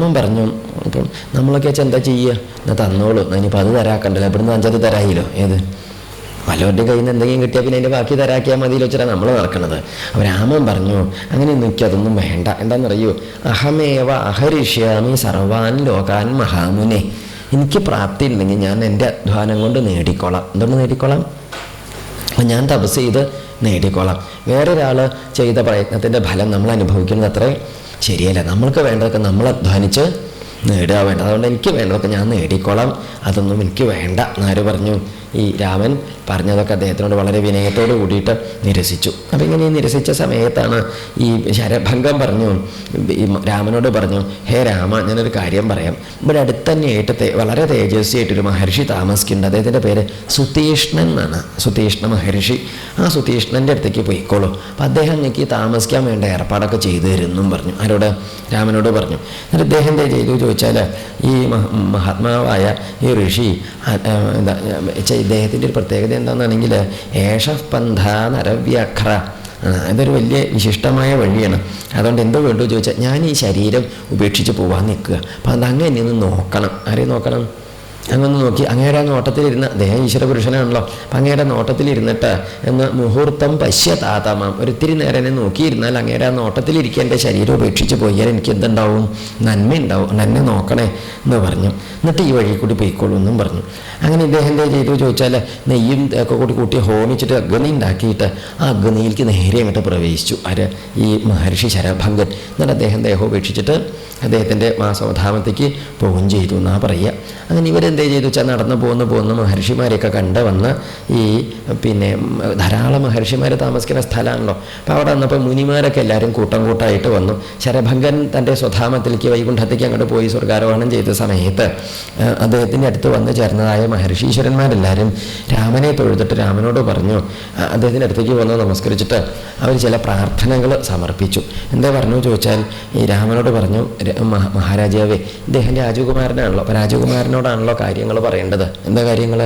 രാമൻ പറഞ്ഞു അപ്പം നമ്മളൊക്കെ വെച്ചാൽ എന്താ ചെയ്യുക എന്നാ തന്നോളൂ. ഇനിയിപ്പോൾ അത് തരാക്കണ്ടല്ലോ. ഇവിടുന്ന് അഞ്ചത് തരായില്ലോ. ഏത്? വല്ലവരുടെ കയ്യിൽ നിന്ന് എന്തെങ്കിലും കിട്ടിയാൽ പിന്നെ അതിന്റെ ബാക്കി തരാക്കിയാൽ മതി വെച്ചിട്ടാണ് നമ്മൾ നടക്കുന്നത് അപ്പോൾ രാമൻ പറഞ്ഞു അങ്ങനെ നിൽക്കുക അതൊന്നും വേണ്ട. എന്താണെന്നറിയോ അഹമേവ അഹരിഷ്യാമി സർവാൻ ലോകാൻ മഹാമുനെ. എനിക്ക് പ്രാപ്തി ഉണ്ടെങ്കിൽ ഞാൻ എന്റെ അധ്വാനം കൊണ്ട് നേടിക്കോളാം. എന്തുകൊണ്ട് നേടിക്കോളാം? അപ്പം ഞാൻ തപസ് ചെയ്ത് നേടിക്കോളാം. വേറൊരാൾ ചെയ്ത പ്രയത്നത്തിന്റെ ഫലം നമ്മൾ അനുഭവിക്കുന്നത് അത്ര. ശരിയല്ല. നമ്മൾക്ക് വേണ്ടതൊക്കെ നമ്മൾ അധ്വാനിച്ച് നേടുക വേണ്ട. അതുകൊണ്ട് എനിക്ക് വേണ്ടതൊക്കെ ഞാൻ നേടിക്കോളാം. അതൊന്നും എനിക്ക് വേണ്ട. എന്നാര് പറഞ്ഞു? ഈ രാമൻ പറഞ്ഞതൊക്കെ അദ്ദേഹത്തിനോട് വളരെ വിനയത്തോട് കൂടിയിട്ട് നിരസിച്ചു. അപ്പം ഇങ്ങനെ നിരസിച്ച സമയത്താണ് ഈ ശരഭംഗം പറഞ്ഞു. രാമനോട് പറഞ്ഞു ഹേ രാമ ഞാനൊരു കാര്യം പറയാം. ഇവിടെ അടുത്ത് തന്നെയായിട്ട് തേ- വളരെ തേജസ്വിയായിട്ടൊരു മഹർഷി താമസിക്കുന്നുണ്ട്. അദ്ദേഹത്തിന്റെ പേര് സുതീഷ്ണൻ എന്നാണ്. സുതീഷ്ണ മഹർഷി. ആ സുതീഷ്ണന്റെ അടുത്തേക്ക് പോയിക്കോളൂ. അപ്പം അദ്ദേഹം എനിക്ക് താമസിക്കാൻ വേണ്ട ഏർപ്പാടൊക്കെ ചെയ്തു തരുമെന്നും പറഞ്ഞു. ആരോട്? രാമനോട് പറഞ്ഞു. എന്നിട്ട് അദ്ദേഹം ചെയ്തു? ചോദിച്ചാൽ ഈ മഹാത്മാവായ ഈ ഋഷി എന്താ ഇദ്ദേഹത്തിന്റെ ഒരു പ്രത്യേകത എന്താണെന്നാണെങ്കിൽ ഏഷപന്ധ നരവ്യാഘ്ര അതൊരു വലിയ വിശിഷ്ടമായ വഴിയാണ്. അതുകൊണ്ട് എന്തോ വേണ്ടു ചോദിച്ചാൽ ഞാൻ ഈ ശരീരം ഉപേക്ഷിച്ച് പോകാൻ നിൽക്കുക. അപ്പം അത് അങ്ങനെ നോക്കണം. ആരെയും നോക്കണം? അങ്ങൊന്ന് നോക്കി. അങ്ങയുടെ നോട്ടത്തിലിരുന്ന് അദ്ദേഹം ഈശ്വര പുരുഷനാണല്ലോ അപ്പം അങ്ങയുടെ നോട്ടത്തിലിരുന്നിട്ട് എന്ന് മുഹൂർത്തം പശ്യ താതമാം ഒരിത്തിരി നേരം നോക്കിയിരുന്നാൽ അങ്ങയുടെ ആ നോട്ടത്തിലിരിക്കുക എന്റെ ശരീരം ഉപേക്ഷിച്ച് പോയാൽ എനിക്ക് എന്തുണ്ടാവും? നന്മയുണ്ടാവും നന്മ നോക്കണേ എന്ന് പറഞ്ഞു. എന്നിട്ട് ഈ വഴി കൂടി പോയിക്കോളൂ എന്നും പറഞ്ഞു. അങ്ങനെ ഇദ്ദേഹം എന്താ ചെയ്തു ചോദിച്ചാൽ നെയ്യും ഒക്കെ കൂടി കൂട്ടി ഹോമിച്ചിട്ട് അഗ്നി ഉണ്ടാക്കിയിട്ട് ആ അഗ്നിയിലേക്ക് നേരെ അങ്ങോട്ട് പ്രവേശിച്ചു. ആര്? ഈ മഹർഷി ശരഭംഗൻ എന്നിട്ട് അദ്ദേഹം ദേഹം ഉപേക്ഷിച്ചിട്ട് അദ്ദേഹത്തിന്റെ മാസവധാമത്തേക്ക് പോകുകയും ചെയ്തു എന്നാണ് പറയുക. അങ്ങനെ ഇവരെന്തേ ചെയ്തു? വെച്ചാൽ നടന്നു പോകുന്നു പോകുന്ന മഹർഷിമാരെയൊക്കെ കണ്ട് വന്ന് ഈ പിന്നെ ധാരാളം മഹർഷിമാർ താമസിക്കുന്ന സ്ഥലമാണല്ലോ. അപ്പോൾ അവിടെ വന്നപ്പോൾ മുനിമാരൊക്കെ എല്ലാവരും കൂട്ടം കൂട്ടമായിട്ട് വന്നു. ശരഭംഗൻ തന്റെ സ്വധാമത്തിലേക്ക് വൈകുണ്ഠത്തേക്ക് അങ്ങോട്ട് പോയി സ്വർഗാരോഹണം ചെയ്ത സമയത്ത് അദ്ദേഹത്തിന്റെ അടുത്ത് വന്ന് ചേർന്നതായ മഹർഷീശ്വരന്മാരെല്ലാവരും രാമനെ തൊഴുതിട്ട് രാമനോട് പറഞ്ഞു അദ്ദേഹത്തിന്റെ അടുത്തേക്ക് വന്ന് നമസ്കരിച്ചിട്ട് അവർ ചില പ്രാർത്ഥനകൾ സമർപ്പിച്ചു. എന്താ പറഞ്ഞു ചോദിച്ചാൽ ഈ രാമനോട് പറഞ്ഞു "ര- മഹാരാജാവേ ഇദ്ദേഹം രാജകുമാരനാണല്ലോ. അപ്പോൾ രാജകുമാരനോടാണല്ലോ കാര്യങ്ങൾ പറയേണ്ടത്. എന്താ കാര്യങ്ങൾ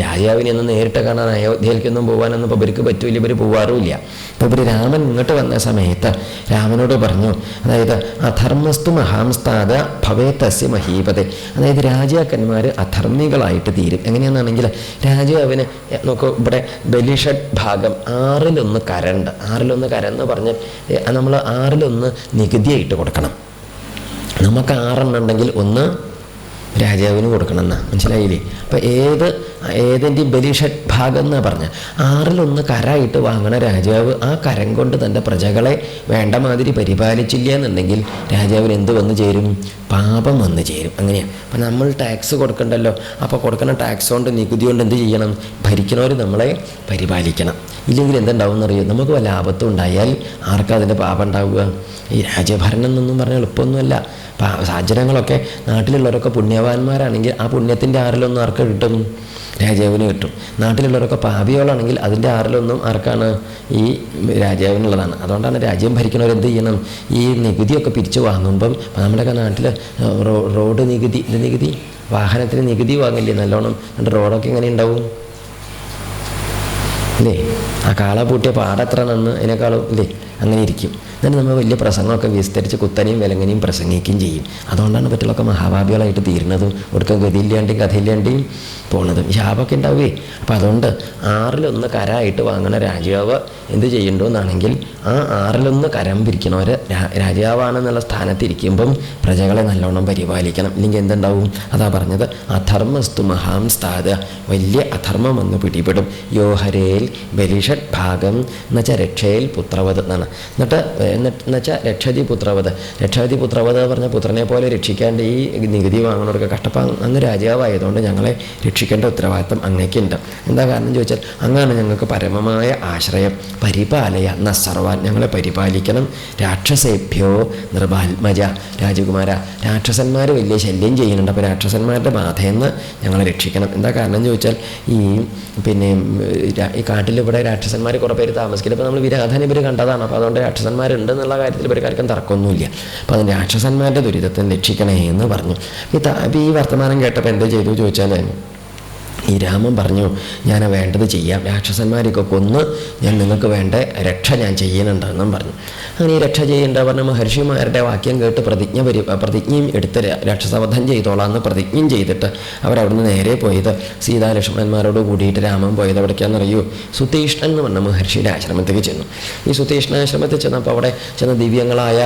രാജാവിനെ ഒന്നും നേരിട്ട് കാണാൻ അയോധ്യയിലേക്കൊന്നും പോകാനൊന്നും ഇപ്പോൾ ഇവർക്ക് പറ്റൂല. ഇവർ പോവാറുമില്ല. അപ്പോൾ ഇവർ രാമൻ ഇങ്ങോട്ട് വന്ന സമയത്ത് രാമനോട് പറഞ്ഞു അതായത് അധർമ്മസ്തു മഹാംസ്താദ ഭവേ തസ്യ മഹീപതെ. അതായത് രാജാക്കന്മാർ അധർമ്മികളായിട്ട് തീരും. എങ്ങനെയാണെന്നാണെങ്കിൽ രാജാവിന് നോക്കൂ ഇവിടെ ബലിഷഡ് ഭാഗം ആറിലൊന്ന് കരണ്ട്. ആറിലൊന്ന് കരന്ന് പറഞ്ഞ് നമ്മൾ ആറിലൊന്ന് നികുതിയായിട്ട് കൊടുക്കണം. നമുക്ക് ആറെണ്ണം ഉണ്ടെങ്കിൽ ഒന്ന് രാജാവിന് കൊടുക്കണം എന്നാ മനസ്സിലായില്ലേ? അപ്പം ഏത് ഏതിന്റെ ബലിഷഡ് ഭാഗം എന്ന് പറഞ്ഞ? ആറിലൊന്ന് കരായിട്ട് വാങ്ങണ രാജാവ് ആ കരം കൊണ്ട് തന്റെ പ്രജകളെ വേണ്ട മാതിരി പരിപാലിച്ചില്ല എന്നുണ്ടെങ്കിൽ രാജാവിന് എന്ത് വന്നു ചേരും? പാപം വന്നു ചേരും. അങ്ങനെയാണ് അപ്പം നമ്മൾ ടാക്സ് കൊടുക്കണ്ടല്ലോ. അപ്പോൾ കൊടുക്കുന്ന ടാക്സ് കൊണ്ട് നികുതി കൊണ്ട് എന്ത് ചെയ്യണം? ഭരിക്കണവർ നമ്മളെ പരിപാലിക്കണം. ഇല്ലെങ്കിൽ എന്തുണ്ടാവും എന്നറിയോ നമുക്ക് വല്ല ആപത്തും ഉണ്ടായാൽ ആർക്കും അതിന്റെ പാപം ഉണ്ടാവുക? ഈ രാജഭരണം എന്നൊന്നും പറഞ്ഞാൽ എളുപ്പമൊന്നുമല്ല. സാഹചര്യങ്ങളൊക്കെ നാട്ടിലുള്ളവരൊക്കെ പുണ്യവാന്മാരാണെങ്കിൽ ആ പുണ്യത്തിന്റെ ആരിലൊന്നും ആർക്ക് കിട്ടും? രാജാവിന് കിട്ടും. നാട്ടിലുള്ളവരൊക്കെ പാപികളാണെങ്കിൽ അതിന്റെ ആറിലൊന്നും ആർക്കാണ് ഈ രാജാവിനുള്ളതാണ്. അതുകൊണ്ടാണ് രാജ്യം ഭരിക്കുന്നവർ എന്ത് ചെയ്യണം? ഈ നികുതിയൊക്കെ പിരിച്ചു വാങ്ങുമ്പം നമ്മുടെയൊക്കെ നാട്ടിൽ റോഡ് നികുതി ഇത് നികുതി? വാഹനത്തിന് നികുതി വാങ്ങില്ലേ നല്ലോണം? റോഡൊക്കെ എങ്ങനെ ഉണ്ടാവും? അല്ലേ ആ കാള പൂട്ടിയ പാടത്ര നന്ന് അതിനേക്കാളും ഇല്ലേ? അങ്ങനെ ഇരിക്കും. എന്നിട്ട് നമ്മൾ വലിയ പ്രസംഗമൊക്കെ വിസ്തരിച്ച് കുത്തനെയും വിലങ്ങനെയും പ്രസംഗിക്കുകയും ചെയ്യും. അതുകൊണ്ടാണ് പറ്റുള്ളൊക്കെ മഹാഭാപികളായിട്ട് തീരുന്നതും ഒടുക്കം ഗതിയില്ലാണ്ടെയും കഥയില്ലാണ്ടെയും പോണതും. ശാപമൊക്കെ ഉണ്ടാവുകയെ അപ്പോൾ അതുകൊണ്ട് ആറിലൊന്ന് കരായിട്ട് വാങ്ങണ രാജാവ് എന്ത് ചെയ്യണ്ടോന്നാണെങ്കിൽ ആ ആറിലൊന്ന് കരം പിരിക്കണവർ രാജാവാണെന്നുള്ള സ്ഥാനത്തിരിക്കുമ്പം പ്രജകളെ നല്ലോണം പരിപാലിക്കണം. ഇല്ലെങ്കിൽ എന്തുണ്ടാവും? അതാ പറഞ്ഞത് അധർമ്മസ്തു മഹാം സ്ഥാത വലിയ അധർമ്മം വന്ന് പിടിപെടും. യോഹരേൽ ബലിഷഡ് ഭാഗം എന്നുവെച്ചാൽ രക്ഷയിൽ പുത്രവത് എന്നാണ് എന്നിട്ട് എന്നിട്ട് എന്നുവെച്ചാൽ രക്ഷതി പുത്രവത് രക്ഷതി പുത്രവത് പറഞ്ഞ പുത്രനെ പോലെ രക്ഷിക്കാണ്ട് ഈ നികുതി വാങ്ങണവർക്ക് കഷ്ടപ്പാ അങ്ങ് രാജാവായതുകൊണ്ട് ഞങ്ങളെ രക്ഷിക്കേണ്ട ഉത്തരവാദിത്തം അങ്ങേക്കുണ്ട്. എന്താ കാരണം ചോദിച്ചാൽ അങ്ങാണ് ഞങ്ങൾക്ക് പരമമായ ആശ്രയം. പരിപാലയ ന സർവാൻ ഞങ്ങളെ പരിപാലിക്കണം. രാക്ഷസേഭ്യോ നിർബാത്മജ രാജകുമാര. രാക്ഷസന്മാർ വലിയ ശല്യം ചെയ്യുന്നുണ്ട്. അപ്പോൾ രാക്ഷസന്മാരുടെ ബാധയിൽ നിന്ന് ഞങ്ങളെ രക്ഷിക്കണം. എന്താ കാരണം ചോദിച്ചാൽ ഈ പിന്നെ ഈ കാട്ടിലിവിടെ രാക്ഷസന്മാർ കുറേ പേര് താമസിക്കില്ല. അപ്പോൾ നമ്മൾ വിരാധന ഇവർ കണ്ടതാണ്. അപ്പോൾ അതുകൊണ്ട് രാക്ഷസന്മാരുണ്ട് എന്നുള്ള കാര്യത്തിൽ ഇവർക്കാർക്കും തർക്കമൊന്നുമില്ല. അപ്പോൾ അതിന്റെ രാക്ഷസന്മാരുടെ ദുരിതത്തെ രക്ഷിക്കണേ എന്ന് പറഞ്ഞു. ഈ ഈ വർത്തമാനം കേട്ടപ്പോൾ എന്താ ചെയ്തു ചോദിച്ചാൽ ഈ രാമൻ പറഞ്ഞു ഞാൻ വേണ്ടത് ചെയ്യാം. രാക്ഷസന്മാരെയൊക്കെ കൊന്ന് ഞാൻ നിങ്ങൾക്ക് വേണ്ട രക്ഷ ഞാൻ ചെയ്യുന്നുണ്ടെന്നും പറഞ്ഞു. അങ്ങനെ ഈ രക്ഷ ചെയ്യേണ്ട പറഞ്ഞ മഹർഷിമാരുടെ വാക്യം കേട്ട് പ്രതിജ്ഞ പരി പ്രതിജ്ഞയും എടുത്ത് രാക്ഷസവധം ചെയ്തോളാം എന്ന് പ്രതിജ്ഞയും ചെയ്തിട്ട് അവരവിടുന്ന് നേരെ പോയത്. സീതാലക്ഷ്മണന്മാരോട് കൂടിയിട്ട് രാമൻ പോയത് എവിടേക്കാണെന്നറിയൂ? സുതീഷ്ണൻ എന്ന് പറഞ്ഞ മഹർഷിയുടെ ആശ്രമത്തേക്ക് ചെന്നു. ഈ സുതീഷ്ണാശ്രമത്തിൽ ചെന്നപ്പോൾ അവിടെ ചെന്ന ദിവ്യങ്ങളായ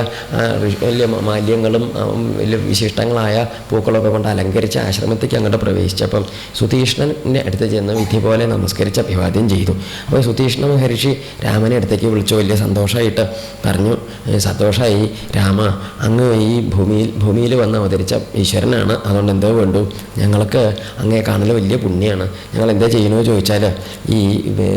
വലിയ മാലിന്യങ്ങളും വലിയ വിശിഷ്ടങ്ങളായ പൂക്കളൊക്കെ കൊണ്ട് അലങ്കരിച്ച ആശ്രമത്തേക്ക് അങ്ങോട്ട് പ്രവേശിച്ചപ്പം സുതീഷ്ണന്റെ അടുത്ത് ചെന്ന് വിധി പോലെ നമസ്കരിച്ച് അഭിവാദ്യം ചെയ്തു. അപ്പോൾ സുതീഷ്ണ മഹർഷി രാമനെ അടുത്തേക്ക് വിളിച്ചു. വലിയ സന്തോഷമായിട്ട് പറഞ്ഞു "ഏ, സന്തോഷമായി. രാമ അങ്ങ് ഈ ഭൂമിയിൽ ഭൂമിയിൽ വന്ന് അവതരിച്ച ഈശ്വരനാണ്. അതുകൊണ്ട് എന്തോ വേണ്ടു? ഞങ്ങൾക്ക് അങ്ങേ കാണൽ വലിയ പുണ്യമാണ് ഞങ്ങൾ എന്താ ചെയ്യണമെന്ന് ചോദിച്ചാൽ ഈ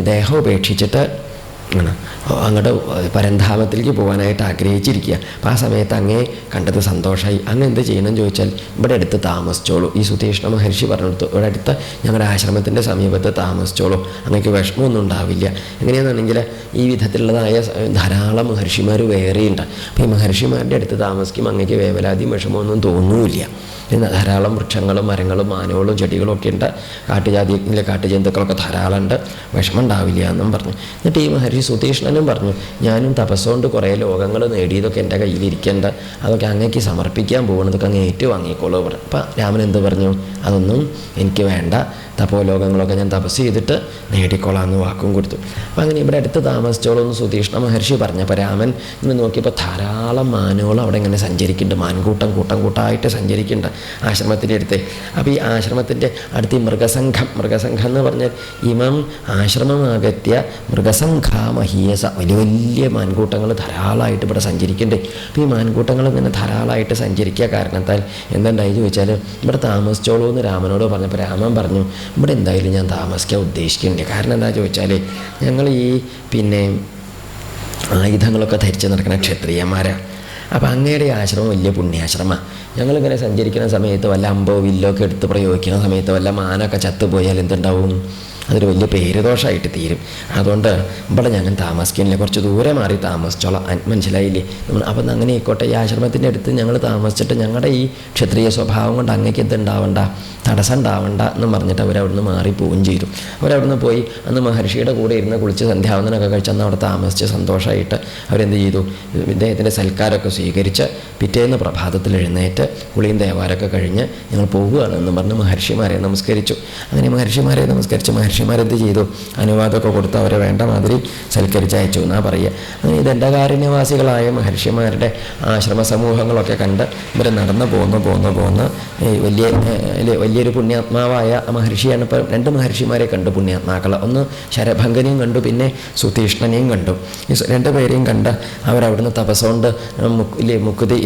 ദേഹം ഉപേക്ഷിച്ചിട്ട് അങ്ങോട്ട് പരന്ധാമത്തിലേക്ക് പോകാനായിട്ട് ആഗ്രഹിച്ചിരിക്കുക അപ്പം ആ സമയത്ത് അങ്ങേ കണ്ടത് സന്തോഷമായി അങ്ങ് എന്ത് ചെയ്യണമെന്ന് ചോദിച്ചാൽ ഇവിടെ അടുത്ത് താമസിച്ചോളൂ. ഈ സുധീഷ്ണ മഹർഷി പറഞ്ഞെടുത്തു ഇവിടെ അടുത്ത് ഞങ്ങളുടെ ആശ്രമത്തിന്റെ സമീപത്ത് താമസിച്ചോളൂ. അങ്ങക്ക് വിഷമമൊന്നും ഉണ്ടാവില്ല. എങ്ങനെയാണെന്നുണ്ടെങ്കിൽ ഈ വിധത്തിലുള്ളതായ ധാരാളം മഹർഷിമാർ വേറെയുണ്ട്. അപ്പോൾ ഈ മഹർഷിമാരുടെ അടുത്ത് താമസിക്കുമ്പോൾ അങ്ങക്ക് വേവലാതിയും വിഷമമൊന്നും തോന്നൂല്ല. പിന്നെ ധാരാളം വൃക്ഷങ്ങളും മരങ്ങളും ആനകളും ചെടികളും ഒക്കെ ഉണ്ട്. കാട്ടുജാതിയിലെ കാട്ടുജന്തുക്കളൊക്കെ ധാരാളം ഉണ്ട് വിഷമം ഉണ്ടാവില്ല എന്നും പറഞ്ഞു. എന്നിട്ട് ഈ മഹർഷി സുതീഷ്ണനും പറഞ്ഞു ഞാനും തപസ്സുകൊണ്ട് കുറേ ലോകങ്ങൾ നേടിയതൊക്കെ എന്റെ കയ്യിലിരിക്കേണ്ട. അതൊക്കെ അങ്ങേക്ക് സമർപ്പിക്കാൻ പോകുന്നതൊക്കെ അങ്ങ് ഏറ്റു വാങ്ങിക്കോളൂ പറഞ്ഞു. അപ്പം രാമൻ എന്ത് പറഞ്ഞു അതൊന്നും എനിക്ക് വേണ്ട. തപോലോകങ്ങളൊക്കെ ഞാൻ തപസ് ചെയ്തിട്ട് നേടിക്കോളാം എന്ന് വാക്കും കൊടുത്തു. അപ്പം അങ്ങനെ ഇവിടെ അടുത്ത് താമസിച്ചോളൂ എന്ന് സുതീഷ്ണ മഹർഷി പറഞ്ഞു. അപ്പോൾ രാമൻ ഇന്ന് നോക്കിയപ്പോൾ ധാരാളം മാനുകൾ അവിടെ ഇങ്ങനെ സഞ്ചരിക്കുന്നുണ്ട്. മാൻകൂട്ടം കൂട്ടം കൂട്ടമായിട്ട് സഞ്ചരിക്കുന്നുണ്ട്. ആശ്രമത്തിന്റെ അടുത്ത്. അപ്പോൾ ഈ ആശ്രമത്തിന്റെ അടുത്ത് ഈ മൃഗസംഘം മൃഗസംഘം എന്ന് പറഞ്ഞാൽ ഇമം ആശ്രമമാകത്തിയ മൃഗസംഘാമഹീയസ. വലിയ വലിയ മാൻകൂട്ടങ്ങൾ ധാരാളമായിട്ട് ഇവിടെ സഞ്ചരിക്കുന്നുണ്ട്. അപ്പോൾ ഈ മാൻകൂട്ടങ്ങൾ ഇങ്ങനെ ധാരാളമായിട്ട് സഞ്ചരിക്കുക കാരണത്താൽ എന്തുണ്ടായി ചോദിച്ചാൽ ഇവിടെ താമസിച്ചോളൂ എന്ന് രാമനോട് പറഞ്ഞപ്പോൾ രാമൻ പറഞ്ഞു ഇവിടെ എന്തായാലും ഞാൻ താമസിക്കാൻ ഉദ്ദേശിക്കുന്നുണ്ട് കാരണം എന്താ ചോദിച്ചാൽ ഞങ്ങൾ ഈ പിന്നെ ആയുധങ്ങളൊക്കെ ധരിച്ച് നടക്കുന്ന ക്ഷത്രിയന്മാരാണ് അപ്പോൾ അങ്ങയുടെ ആശ്രമം വലിയ പുണ്യാശ്രമമാണ് ഞങ്ങളിങ്ങനെ സഞ്ചരിക്കുന്ന സമയത്ത് വല്ല അമ്പോ വില്ലോ ഒക്കെ എടുത്ത് പ്രയോഗിക്കുന്ന സമയത്ത് വല്ല മാനൊക്കെ ചത്തുപോയാൽ എന്തുണ്ടാവും? അതൊരു വലിയ പേരുദോഷമായിട്ട് തീരും. അതുകൊണ്ട് ഇവിടെ ഞങ്ങൾ താമസിക്കുന്നില്ല. കുറച്ച് ദൂരെ മാറി താമസിച്ചോളാം. മനസ്സിലായില്ലേ? നമ്മൾ അപ്പം അങ്ങനെ ആയിക്കോട്ടെ. ഈ ആശ്രമത്തിന്റെ അടുത്ത് ഞങ്ങൾ താമസിച്ചിട്ട് ഞങ്ങളുടെ ഈ ക്ഷത്രിയ സ്വഭാവം കൊണ്ട് അങ്ങേക്ക് എന്തുണ്ടാവണ്ട തടസ്സം ഉണ്ടാവണ്ട എന്ന് പറഞ്ഞിട്ട് അവരവിടുന്ന് മാറിപ്പോവുകയും ചെയ്തു. അവരവിടുന്ന് പോയി. അന്ന് മഹർഷിയുടെ കൂടെ ഇരുന്ന് കുളിച്ച് സന്ധ്യാവന്തനൊക്കെ കഴിച്ച് അന്ന് അവിടെ താമസിച്ച് സന്തോഷമായിട്ട് അവരെന്ത് ചെയ്തു? ഇദ്ദേഹത്തിന്റെ സൽക്കാരമൊക്കെ സ്വീകരിച്ച് പിറ്റേന്ന് പ്രഭാതത്തിൽ എഴുന്നേറ്റ് കുളിയും ദേവാരമൊക്കെ കഴിഞ്ഞ് ഞങ്ങൾ പോവുകയാണ് എന്ന് പറഞ്ഞ് മഹർഷിമാരെ നമസ്കരിച്ചു. അങ്ങനെ മഹർഷിമാരെ നമസ്കരിച്ച് മഹർഷിമാരെന്ത് ചെയ്തു? അനുവാദമൊക്കെ കൊടുത്ത് അവരെ വേണ്ട മാതിരി സൽക്കരിച്ച് അയച്ചു എന്നാ പറയുക. അങ്ങനെ ദണ്ഡകാരണ്യവാസികളായ മഹർഷിമാരുടെ ആശ്രമ സമൂഹങ്ങളൊക്കെ കണ്ട് ഇവർ നടന്നു പോന്നു പോന്നു പോന്ന്. വലിയ വലിയൊരു പുണ്യാത്മാവായ മഹർഷിയാണ് ഇപ്പോൾ രണ്ട് മഹർഷിമാരെ കണ്ടു പുണ്യാത്മാക്കൾ ഒന്ന് ശരഭങ്കനെയും കണ്ടു പിന്നെ സുതീഷ്ണനെയും കണ്ടു. ഈ രണ്ട് പേരെയും കണ്ട് അവരവിടുന്ന് തപസ്സുകൊണ്ട് മുക്തി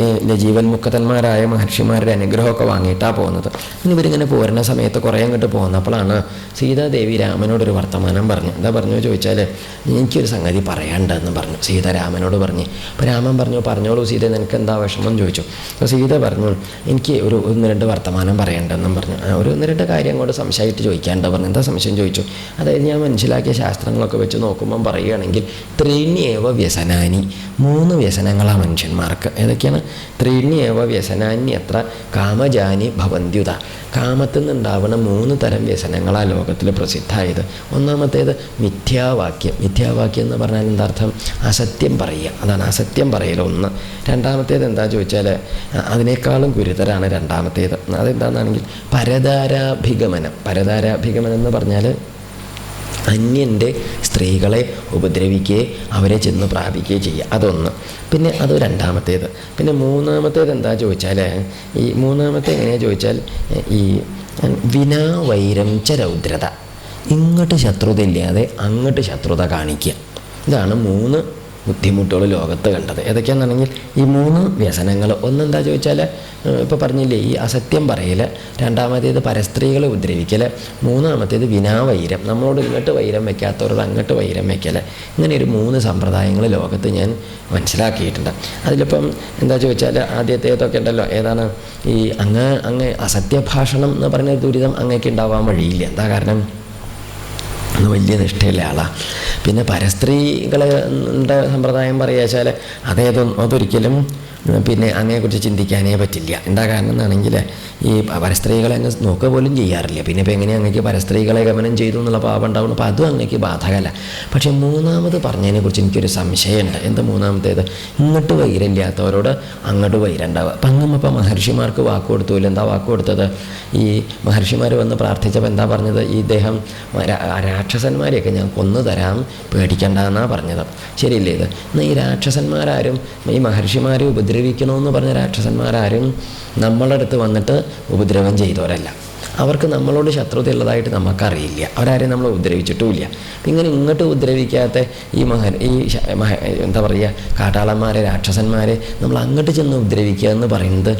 ജീവൻ മുക്തന്മാരായ മഹർഷിമാരുടെ അനുഗ്രഹമൊക്കെ വാങ്ങിയിട്ടാണ് പോകുന്നത് ഇനി ഇവരിങ്ങനെ പോരുന്ന സമയത്ത് കുറേ അങ്ങോട്ട് പോകുന്നപ്പോഴാണ് സീതാദേവി രാമനോടൊരു വർത്തമാനം പറഞ്ഞു. എന്താ പറഞ്ഞു ചോദിച്ചാൽ എനിക്കൊരു സംഗതി പറയണ്ടെന്ന് പറഞ്ഞു. സീത രാമനോട് പറഞ്ഞു. അപ്പോൾ രാമൻ പറഞ്ഞു പറഞ്ഞോളൂ സീത നിനക്ക് എന്താ വിഷമം ചോദിച്ചു. അപ്പോൾ സീത പറഞ്ഞു എനിക്ക് ഒരു ഒന്ന് രണ്ട് വർത്തമാനം പറയണ്ടെന്നും പറഞ്ഞു. ഒരു ഒന്ന് രണ്ട് കാര്യം അങ്ങോട്ട് സംശയമായിട്ട് ചോദിക്കാണ്ട് പറഞ്ഞു. എന്താ സംശയം? ചോദിച്ചു. അതായത് ഞാൻ മനസ്സിലാക്കിയ ശാസ്ത്രങ്ങളൊക്കെ വെച്ച് നോക്കുമ്പം പറയുകയാണെങ്കിൽ ത്രീണ്യേവ വ്യസനാനി. മൂന്ന് വ്യസനങ്ങളാണ് മനുഷ്യന്മാർക്ക്. ഏതൊക്കെയാണ്? ത്രീണ്യേവ വ്യസനാനി എത്ര? കാമജാനി ഭവന്ത്യുത. കാമത്തിൽ നിന്നുണ്ടാവുന്ന മൂന്ന് തരം വ്യസനങ്ങളാണ് ലോകത്തിൽ പ്രസിദ്ധമായത് ഒന്നാമത്തേത് മിഥ്യാവാക്യം. മിഥ്യാവാക്യം എന്ന് പറഞ്ഞാൽ എന്താ അർത്ഥം? അസത്യം പറയുക. അതാണ് അസത്യം പറയൽ ഒന്ന്. രണ്ടാമത്തേത് എന്താ ചോദിച്ചാൽ അതിനേക്കാളും ഗുരുതരാണ് രണ്ടാമത്തേത്. അതെന്താണെന്നാണെങ്കിൽ പരതാരാഭിഗമനം. പരതാരാഭിഗമനം എന്ന് പറഞ്ഞാൽ അന്യന്റെ സ്ത്രീകളെ ഉപദ്രവിക്കുകയും അവരെ ചെന്ന് പ്രാപിക്കുകയും ചെയ്യുക. അതൊന്ന്. പിന്നെ അത് രണ്ടാമത്തേത്. പിന്നെ മൂന്നാമത്തേത് എന്താ ചോദിച്ചാൽ ഈ മൂന്നാമത്തെ എങ്ങനെയാണ് ചോദിച്ചാൽ ഈ വിനാ വൈരം ച രൗദ്രത. ഇങ്ങോട്ട് ശത്രുത ഇല്ലാതെ അങ്ങോട്ട് ശത്രുത കാണിക്കുക. ഇതാണ് മൂന്ന് ബുദ്ധിമുട്ടുകൾ ലോകത്ത് കണ്ടത്. ഏതൊക്കെയാണെന്നുണ്ടെങ്കിൽ ഈ മൂന്ന് വ്യസനങ്ങൾ. ഒന്നെന്താ ചോദിച്ചാൽ ഇപ്പോൾ പറഞ്ഞില്ലേ ഈ അസത്യം പറയൽ രണ്ടാമത്തേത് പരസ്ത്രീകളെ ഉപദ്രവിക്കൽ മൂന്നാമത്തേത് വിനാവൈരം. നമ്മളോട് ഇങ്ങോട്ട് വൈരം വെക്കാത്തവരോട് അങ്ങോട്ട് വൈരം വെക്കൽ ഇങ്ങനെ ഒരു മൂന്ന് സമ്പ്രദായങ്ങൾ ലോകത്ത് ഞാൻ മനസ്സിലാക്കിയിട്ടുണ്ട്. അതിലിപ്പം എന്താ ചോദിച്ചാൽ ആദ്യത്തേതൊക്കെ ഉണ്ടല്ലോ ഏതാണ് ഈ അങ്ങ് അങ്ങ് അസത്യഭാഷണം എന്ന് പറയുന്ന ദുരിതം അങ്ങേക്ക് ഉണ്ടാവാൻ വഴിയില്ല. എന്താ കാരണം? അന്ന് വലിയ നിഷ്ഠയുള്ള ആളാണ് പിന്നെ പരസ്ത്രീകളെ ടെ സമ്പ്രദായം പറയുക വെച്ചാൽ അതേതൊന്നും അതൊരിക്കലും പിന്നെ അങ്ങനെക്കുറിച്ച് ചിന്തിക്കാനേ പറ്റില്ല. എന്താ കാരണം എന്നാണെങ്കിൽ ഈ പരസ്ത്രീകളെ അങ്ങ് നോക്കുക പോലും ചെയ്യാറില്ല. പിന്നെ ഇപ്പോൾ എങ്ങനെയാണ് അങ്ങേക്ക് പരസ്ത്രീകളെ ഗമനം ചെയ്തു എന്നുള്ള പാപം ഉണ്ടാവുന്നു? അപ്പോൾ അതും അങ്ങേക്ക് ബാധകമല്ല. പക്ഷേ മൂന്നാമത് പറഞ്ഞതിനെക്കുറിച്ച് എനിക്കൊരു സംശയമുണ്ട്. എന്താ മൂന്നാമത്തേത്? ഇങ്ങോട്ട് വൈരമില്ലാത്തവരോട് അങ്ങോട്ട് വൈരുണ്ടാവുക അപ്പം അങ്ങമ്മപ്പം മഹർഷിമാർക്ക് വാക്ക് കൊടുത്തുമില്ല എന്താ വാക്ക് കൊടുത്തത്? ഈ മഹർഷിമാർ വന്ന് പ്രാർത്ഥിച്ചപ്പോൾ എന്താ പറഞ്ഞത്? ഈ ഇദ്ദേഹം രാക്ഷസന്മാരെയൊക്കെ ഞാൻ കൊന്നു തരാം പേടിക്കണ്ട എന്നാണ് പറഞ്ഞത്. ശരിയല്ലേ ഇത്? എന്നാൽ ഈ രാക്ഷസന്മാരാരും ഈ മഹർഷിമാരെ ഉപദ്രവിക്കണമെന്ന് പറഞ്ഞ രാക്ഷസന്മാരാരും നമ്മളുടെ അടുത്ത് വന്നിട്ട് ഉപദ്രവം ചെയ്തവരല്ല. അവർക്ക് നമ്മളോട് ശത്രുതയുള്ളതായിട്ട് നമുക്കറിയില്ല. അവരാരെയും നമ്മൾ ഉപദ്രവിച്ചിട്ടുമില്ല. ഇങ്ങനെ ഇങ്ങോട്ട് ഉപദ്രവിക്കാത്ത ഈ മഹൻ ഈ എന്താ പറയുക കാട്ടാളന്മാരെ രാക്ഷസന്മാരെ നമ്മൾ അങ്ങോട്ട് ചെന്ന് ഉപദ്രവിക്കുക എന്ന് പറയുന്നത്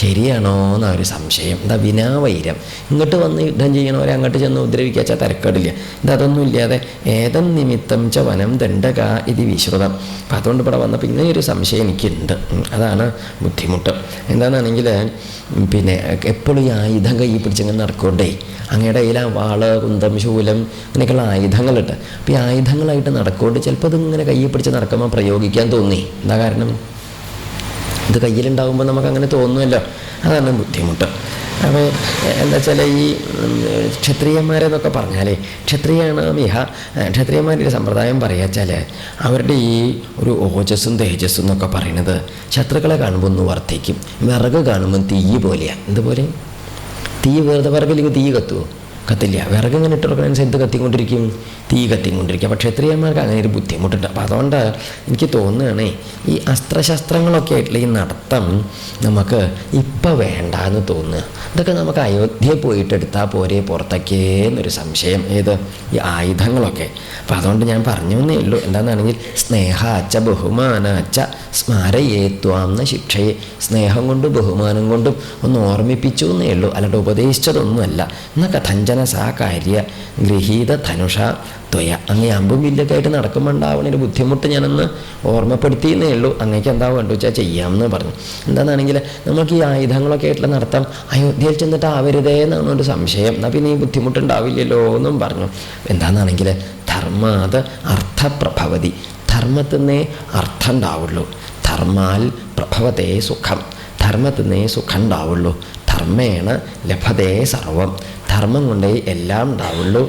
ശരിയാണോ എന്നാ ഒരു സംശയം. എന്താ വിനാവൈരം? ഇങ്ങോട്ട് വന്ന് യുദ്ധം ചെയ്യണവരെ അങ്ങോട്ട് ചെന്ന് ഉപദ്രവിക്കാച്ചാൽ തിരക്കേടില്ല. അതൊന്നും ഇല്ലാതെ ഏതം നിമിത്തം ച വനം ദണ്ഡക ഇത് വിശ്രുതം. അപ്പം അതുകൊണ്ട് ഇവിടെ വന്നപ്പോൾ ഇങ്ങനെ ഒരു സംശയം എനിക്കുണ്ട്. അതാണ് ബുദ്ധിമുട്ട്. എന്താണെന്നാണെങ്കിൽ പിന്നെ എപ്പോഴും ഈ ആയുധം കൈ പിടിച്ചിങ്ങനെ നടക്കൊണ്ടേ അങ്ങയുടെ കയ്യിൽ വാൾ കുന്തം ശൂലം അങ്ങനെയൊക്കെയുള്ള ആയുധങ്ങളുണ്ട്. അപ്പോൾ ഈ ആയുധങ്ങളായിട്ട് നടക്കൊണ്ട് ചിലപ്പോൾ ഇതിങ്ങനെ കൈ പിടിച്ച് നടക്കുമ്പോൾ പ്രയോഗിക്കാൻ തോന്നി. എന്താ കാരണം? ഇത് കയ്യിലുണ്ടാകുമ്പോൾ നമുക്ക് അങ്ങനെ തോന്നുമല്ലോ. അതാണ് ബുദ്ധിമുട്ട്. അപ്പോൾ എന്താ വെച്ചാൽ ഈ ക്ഷത്രിയന്മാരെന്നൊക്കെ പറഞ്ഞാലേ ക്ഷത്രിയാണമിഹ ക്ഷത്രിയന്മാരുടെ സമ്പ്രദായം പറയാച്ചാൽ അവരുടെ ഈ ഒരു ഓജസ്സും തേജസ്സും എന്നൊക്കെ പറയുന്നത് ശത്രുക്കളെ കാണുമ്പോൾ ഒന്ന് വർദ്ധിക്കും. വിറക് കാണുമ്പോൾ തീ പോലെയാണ് എന്തുപോലെ? തീ വെറുതെ വിറകില്ലെങ്കിൽ തീ കത്തുമോ കത്തില്ല. വിറക് ഇങ്ങനെ ഇട്ടുകൊടുക്കണനുസരിച്ച് എന്ത് കത്തിക്കൊണ്ടിരിക്കും? തീ കത്തിക്കൊണ്ടിരിക്കും. പക്ഷേ ക്ഷത്രിയന്മാർക്ക് അങ്ങനെ ഒരു ബുദ്ധിമുട്ടുണ്ട്. അപ്പോൾ അതുകൊണ്ട് എനിക്ക് തോന്നുകയാണേ ഈ അസ്ത്രശസ്ത്രങ്ങളൊക്കെ ആയിട്ടുള്ള ഈ നടത്തം നമുക്ക് ഇപ്പം വേണ്ട എന്ന് തോന്നുക. ഇതൊക്കെ നമുക്ക് അയോധ്യയിൽ പോയിട്ട് എടുത്താൽ പോരെ പുറത്തേക്കേ എന്നൊരു സംശയം. ഏത്? ഈ ആയുധങ്ങളൊക്കെ. അപ്പോൾ അതുകൊണ്ട് ഞാൻ പറഞ്ഞു എന്നേ ഉള്ളൂ. എന്താണെന്നാണെങ്കിൽ സ്നേഹാച്ച ബഹുമാനാച്ച സ്മാരയേത്വാം സ്മാരയേത്വാന്ന ശിക്ഷയെ. സ്നേഹം കൊണ്ടും ബഹുമാനം കൊണ്ടും ഒന്ന് ഓർമ്മിപ്പിച്ചു എന്നേ ഉള്ളൂ. അല്ലാണ്ട് ഉപദേശിച്ചതൊന്നുമല്ല. എന്ന കഥഞ്ചന സാ കാര്യ ഗൃഹീത ധനുഷ ത്വയ. അങ്ങ് അമ്പും വില്ലൊക്കെ ആയിട്ട് നടക്കുമ്പോൾ ഉണ്ടാവുന്ന ഒരു ബുദ്ധിമുട്ട് ഞാനൊന്ന് ഓർമ്മപ്പെടുത്തിയെന്നേ ഉള്ളൂ. അങ്ങേക്ക് എന്താ വേണ്ടു വെച്ചാൽ ചെയ്യാമെന്ന് പറഞ്ഞു. എന്താണെന്നാണെങ്കിൽ നമുക്ക് ഈ ആയുധങ്ങളൊക്കെ ആയിട്ടുള്ള നടത്താം അയോധ്യയിൽ ചെന്നിട്ട് ആവരുതേ എന്നാണ് ഒരു സംശയം. എന്നാൽ പിന്നെ ഈ ബുദ്ധിമുട്ടുണ്ടാവില്ലല്ലോ എന്നും പറഞ്ഞു. എന്താണെന്നാണെങ്കിൽ ധർമാത് അർത്ഥപ്രഭവതി. ധർമ്മത്തിനേ അർത്ഥം ഉണ്ടാവുള്ളൂ ധർമാൽ പ്രഭവത്തെ സുഖം. ധർമ്മത്തിനേ സുഖം ഉണ്ടാവുള്ളൂ ധർമ്മേണ ലഭതേ സർവം. ധർമ്മം കൊണ്ടേ എല്ലാം ഉണ്ടാവുള്ളൂ.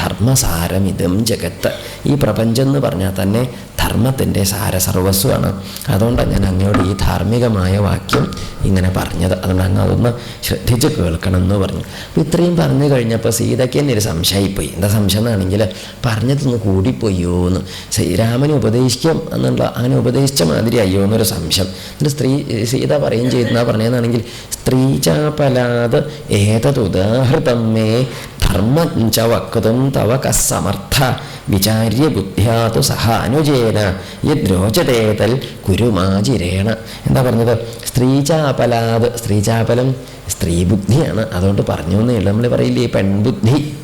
ധർമ്മസാരം ഇതും ജഗത്ത്. ഈ പ്രപഞ്ചം എന്ന് പറഞ്ഞാൽ തന്നെ ധർമ്മത്തിന്റെ സാരസർവസ്വമാണ് അതുകൊണ്ടാണ് ഞാൻ അങ്ങയോട് ഈ ധാർമ്മികമായ വാക്യം ഇങ്ങനെ പറഞ്ഞത്. അതുകൊണ്ട് അങ്ങ് അതൊന്ന് ശ്രദ്ധിച്ച് കേൾക്കണം എന്ന് പറഞ്ഞു. അപ്പോൾ ഇത്രയും പറഞ്ഞു കഴിഞ്ഞപ്പോൾ സീതയ്ക്ക് തന്നെ ഒരു സംശയമായിപ്പോയി. എന്താ സംശയം എന്നാണെങ്കിൽ പറഞ്ഞതൊന്ന് കൂടിപ്പോയോ എന്ന്. ശ്രീരാമനെ ഉപദേശിക്കാം എന്നുള്ള അങ്ങനെ ഉപദേശിച്ച മാതിരി അയ്യോ എന്നൊരു സംശയം. എന്നിട്ട് സ്ത്രീ സീത പറയുകയും ചെയ്യുന്ന പറഞ്ഞതെന്നാണെങ്കിൽ സ്ത്രീ ചാപലാത് മേ ധർമ്മം ച വക്തും തവ കസമർത്ഥ. വിചാര്യ ബുദ്ധ്യാതു സഹ അനുജേന. യദ്രോചതേതൽ കുരുമാചിരേണ. എന്താ പറഞ്ഞത്? സ്ത്രീചാപലാത് സ്ത്രീചാപലം സ്ത്രീബുദ്ധിയാണ്. അതുകൊണ്ട് പറഞ്ഞു എന്നേ നമ്മൾ പറയില്ലേ പെൺബുദ്ധി.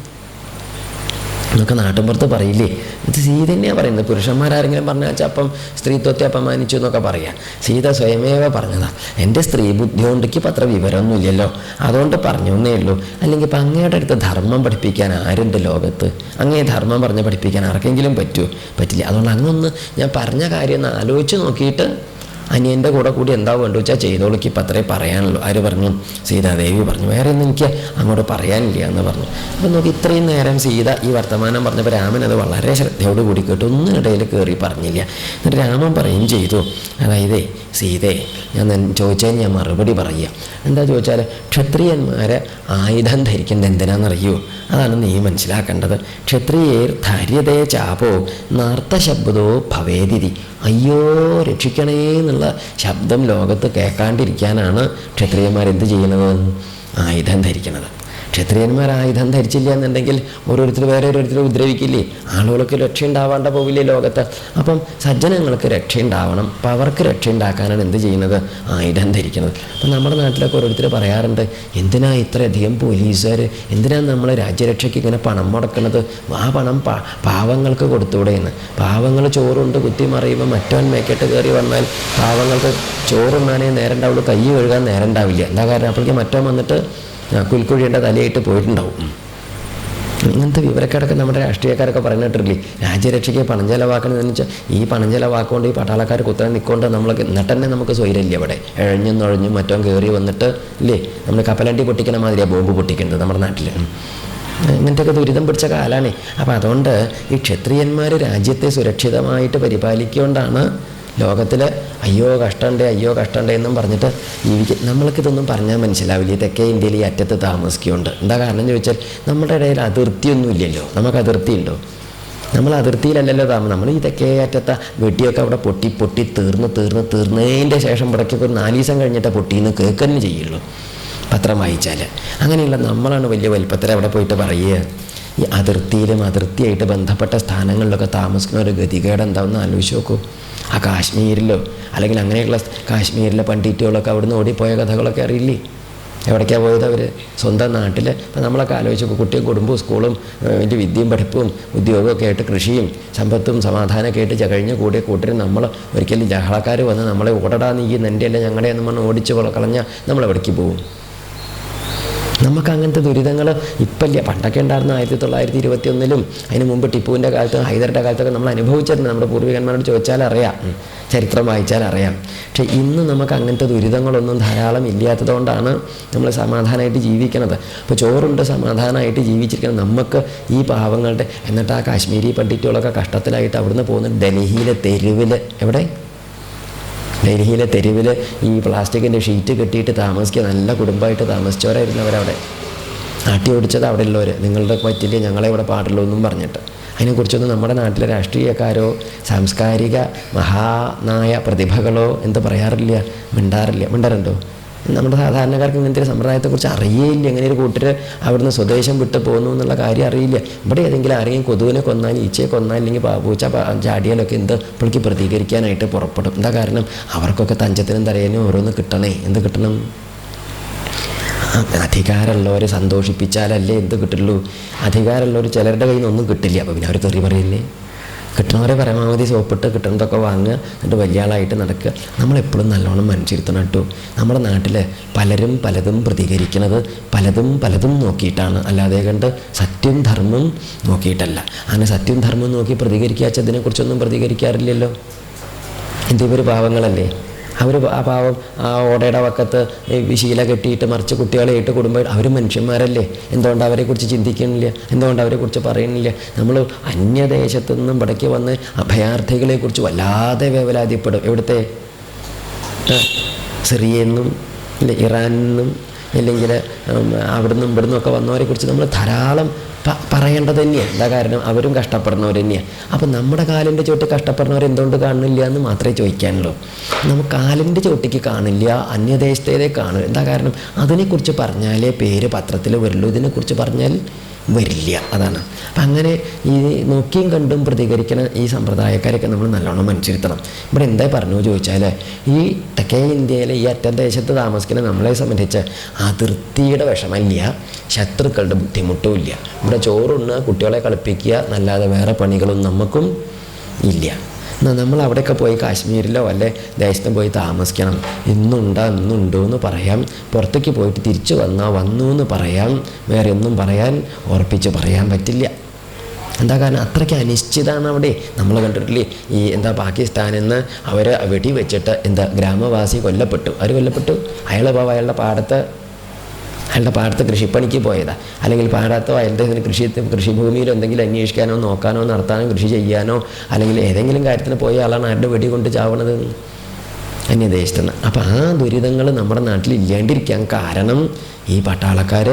എന്നൊക്കെ നാട്ടിൻപുറത്ത് പറയില്ലേ? ഇത് സീത തന്നെയാണ് പറയുന്നത്. പുരുഷന്മാരാരെങ്കിലും പറഞ്ഞാൽ അപ്പം സ്ത്രീത്വത്തെ അപമാനിച്ചു എന്നൊക്കെ പറയാം. സീത സ്വയമേവ പറഞ്ഞതാണ് എന്റെ സ്ത്രീ ബുദ്ധി കൊണ്ട് എനിക്ക് പത്ര വിവരമൊന്നുമില്ലല്ലോ അതുകൊണ്ട് പറഞ്ഞു എന്നേ ഉള്ളൂ. അല്ലെങ്കിൽ ഇപ്പം അങ്ങയുടെ അടുത്ത് ധർമ്മം പഠിപ്പിക്കാൻ ആരുണ്ട് ലോകത്ത്? അങ്ങേ ധർമ്മം പറഞ്ഞ് പഠിപ്പിക്കാൻ ആർക്കെങ്കിലും പറ്റുമോ പറ്റില്ല. അതുകൊണ്ട് അങ്ങൊന്ന് ഞാൻ പറഞ്ഞ കാര്യം ഒന്ന് ആലോചിച്ച് നോക്കിയിട്ട് അനിയന്റെ കൂടെ കൂടി എന്താ വേണ്ട വെച്ചാൽ ചെയ്തോളിക്ക് ഇപ്പം അത്രേ പറയാനുള്ളൂ. ആര് പറഞ്ഞു? സീതാദേവി പറഞ്ഞു. വേറെ ഒന്നും എനിക്ക് അങ്ങോട്ട് പറയാനില്ല എന്ന് പറഞ്ഞു. അപ്പം നോക്കി ഇത്രയും നേരം സീത ഈ വർത്തമാനം പറഞ്ഞപ്പോൾ രാമൻ അത് വളരെ ശ്രദ്ധയോട് കൂടി കേട്ടു. ഒന്നിനിടയിൽ കയറി പറഞ്ഞില്ല. എന്നിട്ട് രാമൻ പറയും ചെയ്തു. അതായത് സീതേ ഞാൻ ചോദിച്ചാൽ ഞാൻ മറുപടി പറയുക. എന്താ ചോദിച്ചാൽ ക്ഷത്രിയന്മാരെ ആയുധം ധരിക്കുന്നത് എന്തിനാണെന്നറിയോ അതാണ് നീ മനസ്സിലാക്കേണ്ടത്. ക്ഷത്രിയേർ ധൈര്യതയെ ചാപോ നർത്തശബ്ദോ ഭവേദിതി. അയ്യോ രക്ഷിക്കണേ എന്നുള്ള ശബ്ദം ലോകത്ത് കേൾക്കാണ്ടിരിക്കാനാണ് ക്ഷത്രിയന്മാർ എന്ത് ചെയ്യുന്നത്? ആയുധം ധരിക്കുന്നത്. ക്ഷത്രിയന്മാർ ആയുധം ധരിച്ചില്ല എന്നുണ്ടെങ്കിൽ ഓരോരുത്തർ വേറെ ഓരോരുത്തർ ഉദ്രവിക്കില്ലേ ആളുകൾക്ക് രക്ഷ ഉണ്ടാവാണ്ട പോവില്ലേ ലോകത്ത്. അപ്പം സജ്ജനങ്ങൾക്ക് രക്ഷ ഉണ്ടാവണം അപ്പം അവർക്ക് രക്ഷ ഉണ്ടാക്കാനാണ് എന്ത് ചെയ്യുന്നത്? ആയുധം ധരിക്കുന്നത് അപ്പം നമ്മുടെ നാട്ടിലൊക്കെ ഓരോരുത്തർ പറയാറുണ്ട് എന്തിനാ ഇത്രയധികം പോലീസുകാർ എന്തിനാ നമ്മൾ രാജ്യരക്ഷയ്ക്ക് ഇങ്ങനെ പണം മുടക്കുന്നത്? ആ പണം പാ പാവങ്ങൾക്ക് കൊടുത്തൂടെ എന്ന്. പാവങ്ങൾ ചോറുണ്ട് കുത്തി മറിയുമ്പോൾ മറ്റവൻ മേക്കെട്ട് കയറി വന്നാൽ പാവങ്ങൾക്ക് ചോറുണ്ണാനേ നേരം ഉണ്ടാവുള്ളൂ കൈ കഴുകാൻ നേരം ഉണ്ടാവില്ല എന്താ കാരണം? അപ്പോഴേക്കും മറ്റവൻ വന്നിട്ട് ആ, പുൽക്കുഴിയുടെ തലയിട്ട് പോയിട്ടുണ്ടാവും. ഇങ്ങനത്തെ വിവരക്കേടൊക്കെ നമ്മുടെ രാഷ്ട്രീയക്കാരൊക്കെ പറഞ്ഞിട്ടില്ലേ രാജ്യരക്ഷയ്ക്ക് പണം ചെലവാക്കണമെന്ന് വെച്ചാൽ ഈ പണം ചെലവാക്കൊണ്ട് ഈ പട്ടാളക്കാർ കുത്തനെ നിൽക്കൊണ്ട് നമ്മൾ എന്നിട്ട് നമുക്ക് സ്വൈരല്ലേ അവിടെ. എഴഞ്ഞും നുഴഞ്ഞും മറ്റോ കയറി വന്നിട്ട് ഇല്ലേ? നമ്മൾ കപ്പലണ്ടി പൊട്ടിക്കണ മാതിരിയാണ് ബോംബ് പൊട്ടിക്കുന്നത് നമ്മുടെ നാട്ടിൽ ഇങ്ങനത്തെയൊക്കെ ദുരിതം പിടിച്ച കാലാണേ. അപ്പോൾ അതുകൊണ്ട് ഈ ക്ഷത്രിയന്മാർ രാജ്യത്തെ സുരക്ഷിതമായിട്ട് പരിപാലിക്കൊണ്ടാണ് ലോകത്തിൽ അയ്യോ കഷ്ടണ്ടേ അയ്യോ കഷ്ടമുണ്ട് എന്നും പറഞ്ഞിട്ട് ജീവിക്കും നമ്മൾക്കിതൊന്നും പറഞ്ഞാൽ മനസ്സിലാവില്ല. തെക്കേ ഇന്ത്യയിൽ ഈ അറ്റത്ത് താമസിക്കുന്നുണ്ട്. എന്താ കാരണം എന്ന് ചോദിച്ചാൽ നമ്മുടെ ഇടയിൽ അതിർത്തിയൊന്നും ഇല്ലല്ലോ നമുക്ക് അതിർത്തി ഉണ്ടോ? നമ്മൾ അതിർത്തിയിലല്ലല്ലോ താമസം നമ്മൾ ഈ തെക്കേ അറ്റത്ത വെട്ടിയൊക്കെ അവിടെ പൊട്ടി പൊട്ടി തീർന്ന് തീർന്ന് തീർന്നതിന്റെ ശേഷം ഇവിടേക്കൊക്കെ ഒരു നാല് ദിവസം കഴിഞ്ഞിട്ട് പൊട്ടിയെന്ന് കേൾക്കന്നെ ചെയ്യുള്ളൂ. പത്രം വായിച്ചാൽ അങ്ങനെയുള്ള നമ്മളാണ് വലിയ വലിപ്പത്തിൽ അവിടെ പോയിട്ട് പറയുക. ഈ അതിർത്തിയിലും അതിർത്തിയായിട്ട് ബന്ധപ്പെട്ട സ്ഥാനങ്ങളിലൊക്കെ താമസിക്കുന്ന ഒരു ഗതികേട് എന്താണെന്ന് ആലോചിച്ച് നോക്കൂ. ആ കാശ്മീരിലോ അല്ലെങ്കിൽ അങ്ങനെയുള്ള കാശ്മീരിലെ പണ്ഡിറ്റുകളൊക്കെ അവിടുന്ന് ഓടിപ്പോയ കഥകളൊക്കെ അറിയില്ലേ? എവിടേക്കാണ് പോയത് അവർ സ്വന്തം നാട്ടിൽ ഇപ്പം നമ്മളൊക്കെ ആലോചിച്ച് നോക്കും കുട്ടിയും കുടുംബവും സ്കൂളും അതിന്റെ വിദ്യയും പഠിപ്പും ഉദ്യോഗവും ഒക്കെ ആയിട്ട് കൃഷിയും സമ്പത്തും സമാധാനമൊക്കെ ആയിട്ട് കഴിഞ്ഞ് കൂടിയ കൂട്ടരും നമ്മൾ ഒരിക്കലും ജഹളക്കാർ വന്ന് നമ്മളെ ഓടടാ നീ നിന്റെ അല്ല ഞങ്ങളുടെ എന്ന് പറഞ്ഞ് ഓടിച്ച് കൊള- കളഞ്ഞാൽ നമ്മൾ എവിടേക്ക് പോകും? നമുക്ക് അങ്ങനത്തെ ദുരിതങ്ങൾ ഇപ്പല്ല. പണ്ടൊക്കെ ഉണ്ടായിരുന്ന ആയിരത്തി തൊള്ളായിരത്തി ഇരുപത്തി ഒന്നിലും അതിന് മുമ്പ് ടിപ്പുവിന്റെ കാലത്ത് ഹൈദറിന്റെ കാലത്തൊക്കെ നമ്മൾ അനുഭവിച്ചിരുന്നു നമ്മുടെ പൂർവികന്മാരോട് ചോദിച്ചാൽ അറിയാം. ചരിത്രം വായിച്ചാൽ അറിയാം. പക്ഷേ ഇന്ന് നമുക്ക് അങ്ങനത്തെ ദുരിതങ്ങളൊന്നും ധാരാളം ഇല്ലാത്തതുകൊണ്ടാണ് നമ്മൾ സമാധാനമായിട്ട് ജീവിക്കുന്നത് അപ്പോൾ ചോറുണ്ട് സമാധാനമായിട്ട് ജീവിച്ചിരിക്കുന്നത് നമുക്ക് ഈ പാവങ്ങളുടെ എന്നിട്ട് ആ കാശ്മീരി പണ്ഡിറ്റുകളൊക്കെ കഷ്ടത്തിലായിട്ട് അവിടുന്ന് പോകുന്ന ഡൽഹിയിലെ തെരുവിൽ എവിടെ? ഡൽഹിയിലെ തെരുവിൽ ഈ പ്ലാസ്റ്റിക്കിന്റെ ഷീറ്റ് കെട്ടിയിട്ട് താമസിക്കുക. നല്ല കുടുംബമായിട്ട് താമസിച്ചവരായിരുന്നു അവരവിടെ. നാട്ടി ഓടിച്ചത് അവിടെ ഉള്ളവർ നിങ്ങളുടെ പറ്റില്ല ഞങ്ങളെ ഇവിടെ പാടില്ല ഒന്നും പറഞ്ഞിട്ട്. അതിനെക്കുറിച്ചൊന്നും നമ്മുടെ നാട്ടിലെ രാഷ്ട്രീയക്കാരോ സാംസ്കാരിക മഹാനായ പ്രതിഭകളോ എന്ത് പറയാറില്ല മിണ്ടാറില്ല. മിണ്ടാറുണ്ടോ നമ്മുടെ സാധാരണക്കാർക്ക് ഇങ്ങനത്തെ ഒരു സമ്പ്രദായത്തെക്കുറിച്ച് അറിയേയില്ല. എങ്ങനെ ഒരു കൂട്ടർ അവിടുന്ന് സ്വദേശം വിട്ട് പോകുന്നു എന്നുള്ള കാര്യം അറിയില്ല. ഇവിടെ ഏതെങ്കിലും ആരെങ്കിലും കൊതുവിനെ കൊന്നാൽ ഈച്ചയെ കൊന്നാൽ അല്ലെങ്കിൽ പാപൂച്ച പ- ചാടിയാലൊക്കെ എന്ത് പുള്ളിക്ക് പ്രതികരിക്കാനായിട്ട് പുറപ്പെടും. എന്താ കാരണം? അവർക്കൊക്കെ തഞ്ചത്തിനും തറയാനും ഓരോന്ന് കിട്ടണേ. എന്ത് കിട്ടണം? അധികാരമുള്ളവരെ സന്തോഷിപ്പിച്ചാലല്ലേ എന്ത് കിട്ടുള്ളൂ? അധികാരമുള്ളവർ ചിലരുടെ കയ്യിൽ നിന്നൊന്നും കിട്ടില്ല. അപ്പോൾ പിന്നെ അവർ തെറി പറയില്ലേ? കിട്ടണവരെ പരമാവധി സോപ്പിട്ട് കിട്ടുന്നതൊക്കെ വാങ്ങുക എന്നിട്ട് വലിയ ആളായിട്ട് നടക്കുക. നമ്മളെപ്പോഴും നല്ലോണം മനസ്സിരുത്തണം കേട്ടോ. നമ്മുടെ നാട്ടിൽ പലരും പലതും പ്രതികരിക്കുന്നത് പലതും പലതും നോക്കിയിട്ടാണ്. അല്ലാതെ കണ്ട് സത്യം ധർമ്മം നോക്കിയിട്ടല്ല. അങ്ങനെ സത്യം ധർമ്മം നോക്കി പ്രതികരിക്കാച്ചതിനെക്കുറിച്ചൊന്നും പ്രതികരിക്കാറില്ലല്ലോ. എന്തേ ഇവർ പാവങ്ങളല്ലേ? അവർ പാവം ആ ഓടയുടെ വക്കത്ത് ശീല കെട്ടിയിട്ട് മറിച്ച് കുട്ടികളെ ഇട്ട് കുടുംബം അവർ മനുഷ്യന്മാരല്ലേ? എന്തുകൊണ്ട് അവരെക്കുറിച്ച് ചിന്തിക്കുന്നില്ല? എന്തുകൊണ്ട് അവരെക്കുറിച്ച് പറയുന്നില്ല? നമ്മൾ അന്യദേശത്തു നിന്നും ഇടയ്ക്ക് വന്ന് അഭയാർത്ഥികളെക്കുറിച്ച് വല്ലാതെ വേവലാതിപ്പെടും. എവിടുത്തെ? സിറിയെന്നും ഇല്ല ഇറാനിൽ നിന്നും അല്ലെങ്കിൽ അവിടുന്ന് ഇവിടുന്നൊക്കെ വന്നവരെ കുറിച്ച് നമ്മൾ ധാരാളം പറയേണ്ടത് തന്നെയാണ് എന്താ കാരണം? അവരും കഷ്ടപ്പെടുന്നവർ തന്നെയാണ് അപ്പം നമ്മുടെ കാലിന്റെ ചോട്ട് കഷ്ടപ്പെടുന്നവർ എന്തുകൊണ്ട് കാണുന്നില്ല എന്ന് മാത്രമേ ചോദിക്കാനുള്ളൂ. നമുക്ക് കാലിന്റെ ചോട്ടിക്ക് കാണില്ല അന്യദേശത്തേതേ കാണൂ. എന്താ കാരണം? അതിനെക്കുറിച്ച് പറഞ്ഞാലേ പേര് പത്രത്തിൽ വരുള്ളൂ. ഇതിനെക്കുറിച്ച് പറഞ്ഞാൽ വരില്ല. അതാണ്. അപ്പം അങ്ങനെ ഈ നോക്കിയും കണ്ടും പ്രതികരിക്കുന്ന ഈ സമ്പ്രദായക്കാരൊക്കെ നമ്മൾ നല്ലോണം മനസ്സിരുത്തണം. ഇവിടെ എന്താ പറഞ്ഞു ചോദിച്ചാൽ ഈ തെക്കേ ഇന്ത്യയിലെ ഈ അറ്റദേശത്ത് താമസിക്കുന്ന നമ്മളെ സംബന്ധിച്ച് അതിർത്തിയുടെ വിഷമല്ല ശത്രുക്കളുടെ ബുദ്ധിമുട്ടും ഇല്ല. ഇവിടെ ചോറുണ്ണ് കുട്ടികളെ കളിപ്പിക്കുക എന്നല്ലാതെ വേറെ പണികളും നമുക്കും ഇല്ല. നമ്മൾ അവിടെയൊക്കെ പോയി കാശ്മീരിലോ അല്ലെ ദേശത്തും പോയി താമസിക്കണം. ഇന്നുണ്ടോ ഇന്നുണ്ടോ എന്ന് പറയാം. പുറത്തേക്ക് പോയിട്ട് തിരിച്ചു വന്നാൽ വന്നു എന്ന് പറയാം. വേറെ ഒന്നും പറയാൻ ഉറപ്പിച്ച് പറയാൻ പറ്റില്ല. എന്താ കാരണം? അത്രയ്ക്ക് അനിശ്ചിതമാണ് അവിടെ. നമ്മൾ കണ്ടിട്ടില്ലേ ഈ എന്താ പാകിസ്ഥാനിൽ നിന്ന് അവർ വെടി വെച്ചിട്ട് എന്താ ഗ്രാമവാസി കൊല്ലപ്പെട്ടു. അവർ കൊല്ലപ്പെട്ടു? അയാൾ പാവം അയാളുടെ പാടത്ത് അയാളുടെ പാടത്ത് കൃഷിപ്പണിക്ക് പോയതാ. അല്ലെങ്കിൽ പാടത്തോ അയാളുടെ കൃഷി കൃഷിഭൂമിയിൽ എന്തെങ്കിലും അന്വേഷിക്കാനോ നോക്കാനോ നടത്താനോ കൃഷി ചെയ്യാനോ അല്ലെങ്കിൽ ഏതെങ്കിലും കാര്യത്തിന് പോയ ആളാണ് ആരുടെ വെടി കൊണ്ട് ചാവണത്? അന്യദേശത്ത് നിന്ന് അപ്പം ആ ദുരിതങ്ങൾ നമ്മുടെ നാട്ടിൽ ഇല്ലാണ്ടിരിക്കാൻ കാരണം ഈ പട്ടാളക്കാർ